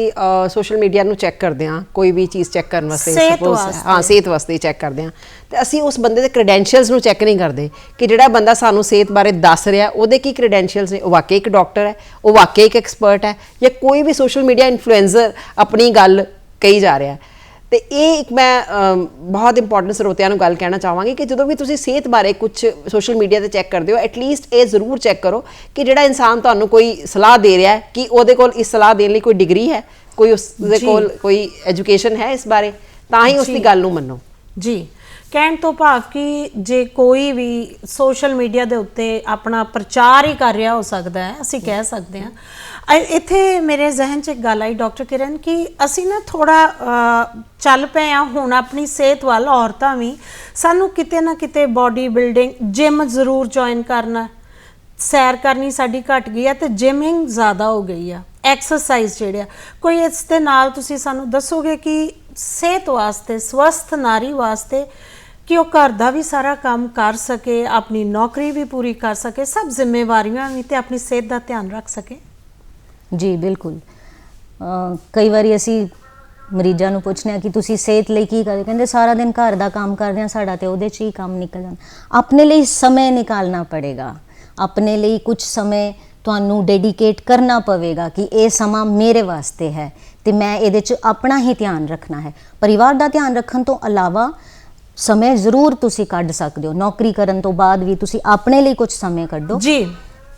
ਸੋਸ਼ਲ ਮੀਡੀਆ ਨੂੰ ਚੈੱਕ ਕਰਦੇ ਹਾਂ ਕੋਈ ਵੀ ਚੀਜ਼ ਚੈੱਕ ਕਰਨ ਵਾਸਤੇ ਵਾਸਤੇ। ਹਾਂ ਸਿਹਤ ਵਾਸਤੇ ਚੈੱਕ ਕਰਦੇ ਹਾਂ ਤੇ ਅਸੀਂ ਉਸ ਬੰਦੇ ਦੇ ਕ੍ਰੈਡੈਂਸ਼ੀਅਲਸ ਨੂੰ ਚੈੱਕ ਨਹੀਂ ਕਰਦੇ ਕਿ ਜਿਹੜਾ ਬੰਦਾ ਸਾਨੂੰ ਸਿਹਤ ਬਾਰੇ ਦੱਸ ਰਿਹਾ ਉਹਦੇ ਕੀ ਕ੍ਰੈਡੈਂਸ਼ੀਅਲਸ ਨੇ ਉਹ ਵਾਕਈ ਇੱਕ ਡਾਕਟਰ ਹੈ ਉਹ ਵਾਕਈ ਇੱਕ ਐਕਸਪਰਟ ਹੈ ਜਾਂ ਕੋਈ ਵੀ ਸੋਸ਼ਲ ਮੀਡੀਆ ਇਨਫਲੂਐਂਸਰ ਆਪਣੀ ਗੱਲ ਕਹੀ ਜਾ ਰਿਹਾ ਹੈ ਤੇ ਇਹ ਇੱਕ ਮੈਂ ਬਹੁਤ ਇੰਪੋਰਟੈਂਟ ਸਰੋਤਿਆਂ ਨੂੰ ਗੱਲ ਕਹਿਣਾ ਚਾਹਾਂਗੀ ਕਿ ਜਦੋਂ ਵੀ ਤੁਸੀਂ ਸਿਹਤ ਬਾਰੇ ਕੁਝ ਸੋਸ਼ਲ ਮੀਡੀਆ ਤੇ ਚੈੱਕ ਕਰਦੇ ਹੋ ਐਟਲੀਸਟ ਇਹ ਜ਼ਰੂਰ ਚੈੱਕ ਕਰੋ ਕਿ ਜਿਹੜਾ ਇਨਸਾਨ ਤੁਹਾਨੂੰ ਕੋਈ ਸਲਾਹ ਦੇ ਰਿਹਾ ਹੈ ਕਿ ਉਹਦੇ ਕੋਲ ਇਸ ਸਲਾਹ ਦੇਣ ਲਈ ਕੋਈ ਡਿਗਰੀ ਹੈ ਕੋਈ ਉਸ ਦੇ ਜੀ। ਕੋਲ ਕੋਈ ਐਜੂਕੇਸ਼ਨ ਹੈ ਇਸ ਬਾਰੇ ਤਾਂ ਹੀ ਉਸ ਦੀ ਜੀ। ਗੱਲ ਨੂੰ ਮੰਨੋ ਜੀ ਕਹਿਣ ਤੋਂ ਭਾਵ ਕਿ ਜੇ ਕੋਈ ਵੀ ਸੋਸ਼ਲ ਮੀਡੀਆ ਦੇ ਉੱਤੇ ਆਪਣਾ ਪ੍ਰਚਾਰ ਹੀ ਕਰ ਰਿਹਾ ਹੋ ਸਕਦਾ ਹੈ ਅਸੀਂ ਕਹਿ ਸਕਦੇ ਹਾਂ ਅ- ਇੱਥੇ ਮੇਰੇ ਜ਼ਿਹਨ 'ਚ ਇੱਕ ਗੱਲ ਆਈ ਡਾਕਟਰ ਕਿਰਨ ਕਿ ਅਸੀਂ ਨਾ ਥੋੜਾ ਚੱਲ ਪਏ ਆ ਹੁਣ ਆਪਣੀ ਸਿਹਤ ਵੱਲ, ਔਰਤਾਂ ਵੀ। ਸਾਨੂੰ ਕਿਤੇ ਨਾ ਕਿਤੇ ਬਾਡੀ ਬਿਲਡਿੰਗ ਜਿਮ ਜ਼ਰੂਰ ਜੁਆਇਨ ਕਰਨਾ, ਸੈਰ ਕਰਨੀ ਸਾਡੀ ਘਟ ਗਈ ਆ ਤੇ ਜਿਮਿੰਗ ਜ਼ਿਆਦਾ ਹੋ ਗਈ ਆ ਐਕਸਰਸਾਈਜ਼ ਜਿਹੜੇ ਆ। ਕੋਈ ਇਸ ਦੇ ਨਾਲ ਤੁਸੀਂ ਸਾਨੂੰ ਦੱਸੋਗੇ ਕਿ ਸਿਹਤ ਵਾਸਤੇ, ਸਵਸਥ ਨਾਰੀ ਵਾਸਤੇ ਕਿ ਉਹ ਘਰ ਦਾ ਵੀ ਸਾਰਾ ਕੰਮ ਕਰ ਸਕੇ, ਆਪਣੀ ਨੌਕਰੀ ਵੀ ਪੂਰੀ ਕਰ ਸਕੇ, ਸਭ ਜ਼ਿੰਮੇਵਾਰੀਆਂ ਵੀ ਤੇ ਆਪਣੀ ਸਿਹਤ ਦਾ ਧਿਆਨ ਰੱਖ ਸਕੇ? ਜੀ, ਬਿਲਕੁਲ। ਕਈ ਵਾਰੀ ਅਸੀਂ ਮਰੀਜ਼ਾਂ ਨੂੰ ਪੁੱਛਦੇ ਹਾਂ ਕਿ ਤੁਸੀਂ ਸਿਹਤ ਲਈ ਕੀ ਕਰਦੇ? ਕਹਿੰਦੇ ਸਾਰਾ ਦਿਨ ਘਰ ਦਾ ਕੰਮ ਕਰਦੇ ਹਾਂ, ਸਾਡਾ ਤੇ ਉਹਦੇ 'ਚ ਹੀ ਕੰਮ ਨਿਕਲ ਜਾਂਦਾ। ਆਪਣੇ ਲਈ ਸਮੇਂ ਨਿਕਾਲਣਾ ਪੜੇਗਾ। ਆਪਣੇ ਲਈ ਕੁਝ ਸਮੇਂ ਤੁਹਾਨੂੰ ਡੈਡੀਕੇਟ ਕਰਨਾ ਪਵੇਗਾ ਕਿ ਇਹ ਸਮਾਂ ਮੇਰੇ ਵਾਸਤੇ ਹੈ ਤੇ ਮੈਂ ਇਹਦੇ 'ਚ ਆਪਣਾ ਹੀ ਧਿਆਨ ਰੱਖਣਾ ਹੈ। ਪਰਿਵਾਰ ਦਾ ਧਿਆਨ ਰੱਖਣ ਤੋਂ ਇਲਾਵਾ ਸਮੇਂ ਜ਼ਰੂਰ ਤੁਸੀਂ ਕੱਢ ਸਕਦੇ ਹੋ। ਨੌਕਰੀ ਕਰਨ ਤੋਂ ਬਾਅਦ ਵੀ ਤੁਸੀਂ ਆਪਣੇ ਲਈ ਕੁਝ ਸਮੇਂ ਕੱਢੋ। ਜੀ।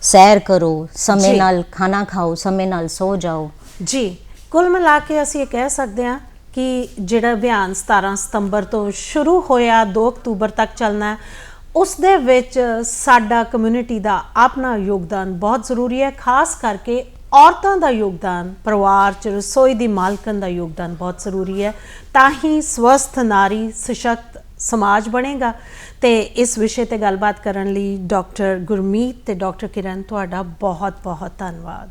ਸੈਰ ਕਰੋ ਸਮੇਂ ਜੀ। ਨਾਲ ਖਾਣਾ ਖਾਓ ਸਮੇਂ ਨਾਲ ਸੋ ਜਾਓ ਜੀ ਕੁੱਲ ਮਿਲਾ ਕੇ ਅਸੀਂ ਇਹ ਕਹਿ ਸਕਦੇ ਹਾਂ ਕਿ ਜਿਹੜਾ ਅਭਿਆਨ 17 ਸਤੰਬਰ ਤੋਂ ਸ਼ੁਰੂ ਹੋਇਆ 2 ਅਕਤੂਬਰ ਤੱਕ ਚੱਲਣਾ ਹੈ ਉਸ ਦੇ ਵਿੱਚ ਸਾਡਾ ਕਮਿਊਨਿਟੀ ਦਾ ਆਪਣਾ ਯੋਗਦਾਨ ਬਹੁਤ ਜ਼ਰੂਰੀ ਹੈ ਖਾਸ ਕਰਕੇ ਔਰਤਾਂ ਦਾ ਯੋਗਦਾਨ ਪਰਿਵਾਰ ਚ ਰਸੋਈ ਦੀ ਮਾਲਕਨ ਦਾ ਯੋਗਦਾਨ ਬਹੁਤ ਜ਼ਰੂਰੀ ਹੈ ਤਾਂ ਹੀ ਸਵਸਥ ਨਾਰੀ ਸਸ਼ਕਤ ਸਮਾਜ ਬਣੇਗਾ। ਤੇ ਇਸ ਵਿਸ਼ੇ ਤੇ ਗੱਲਬਾਤ ਕਰਨ ਲਈ ਡਾਕਟਰ ਗੁਰਮੀਤ ਤੇ ਡਾਕਟਰ ਕਿਰਨ, ਤੁਹਾਡਾ ਬਹੁਤ ਬਹੁਤ ਧੰਨਵਾਦ।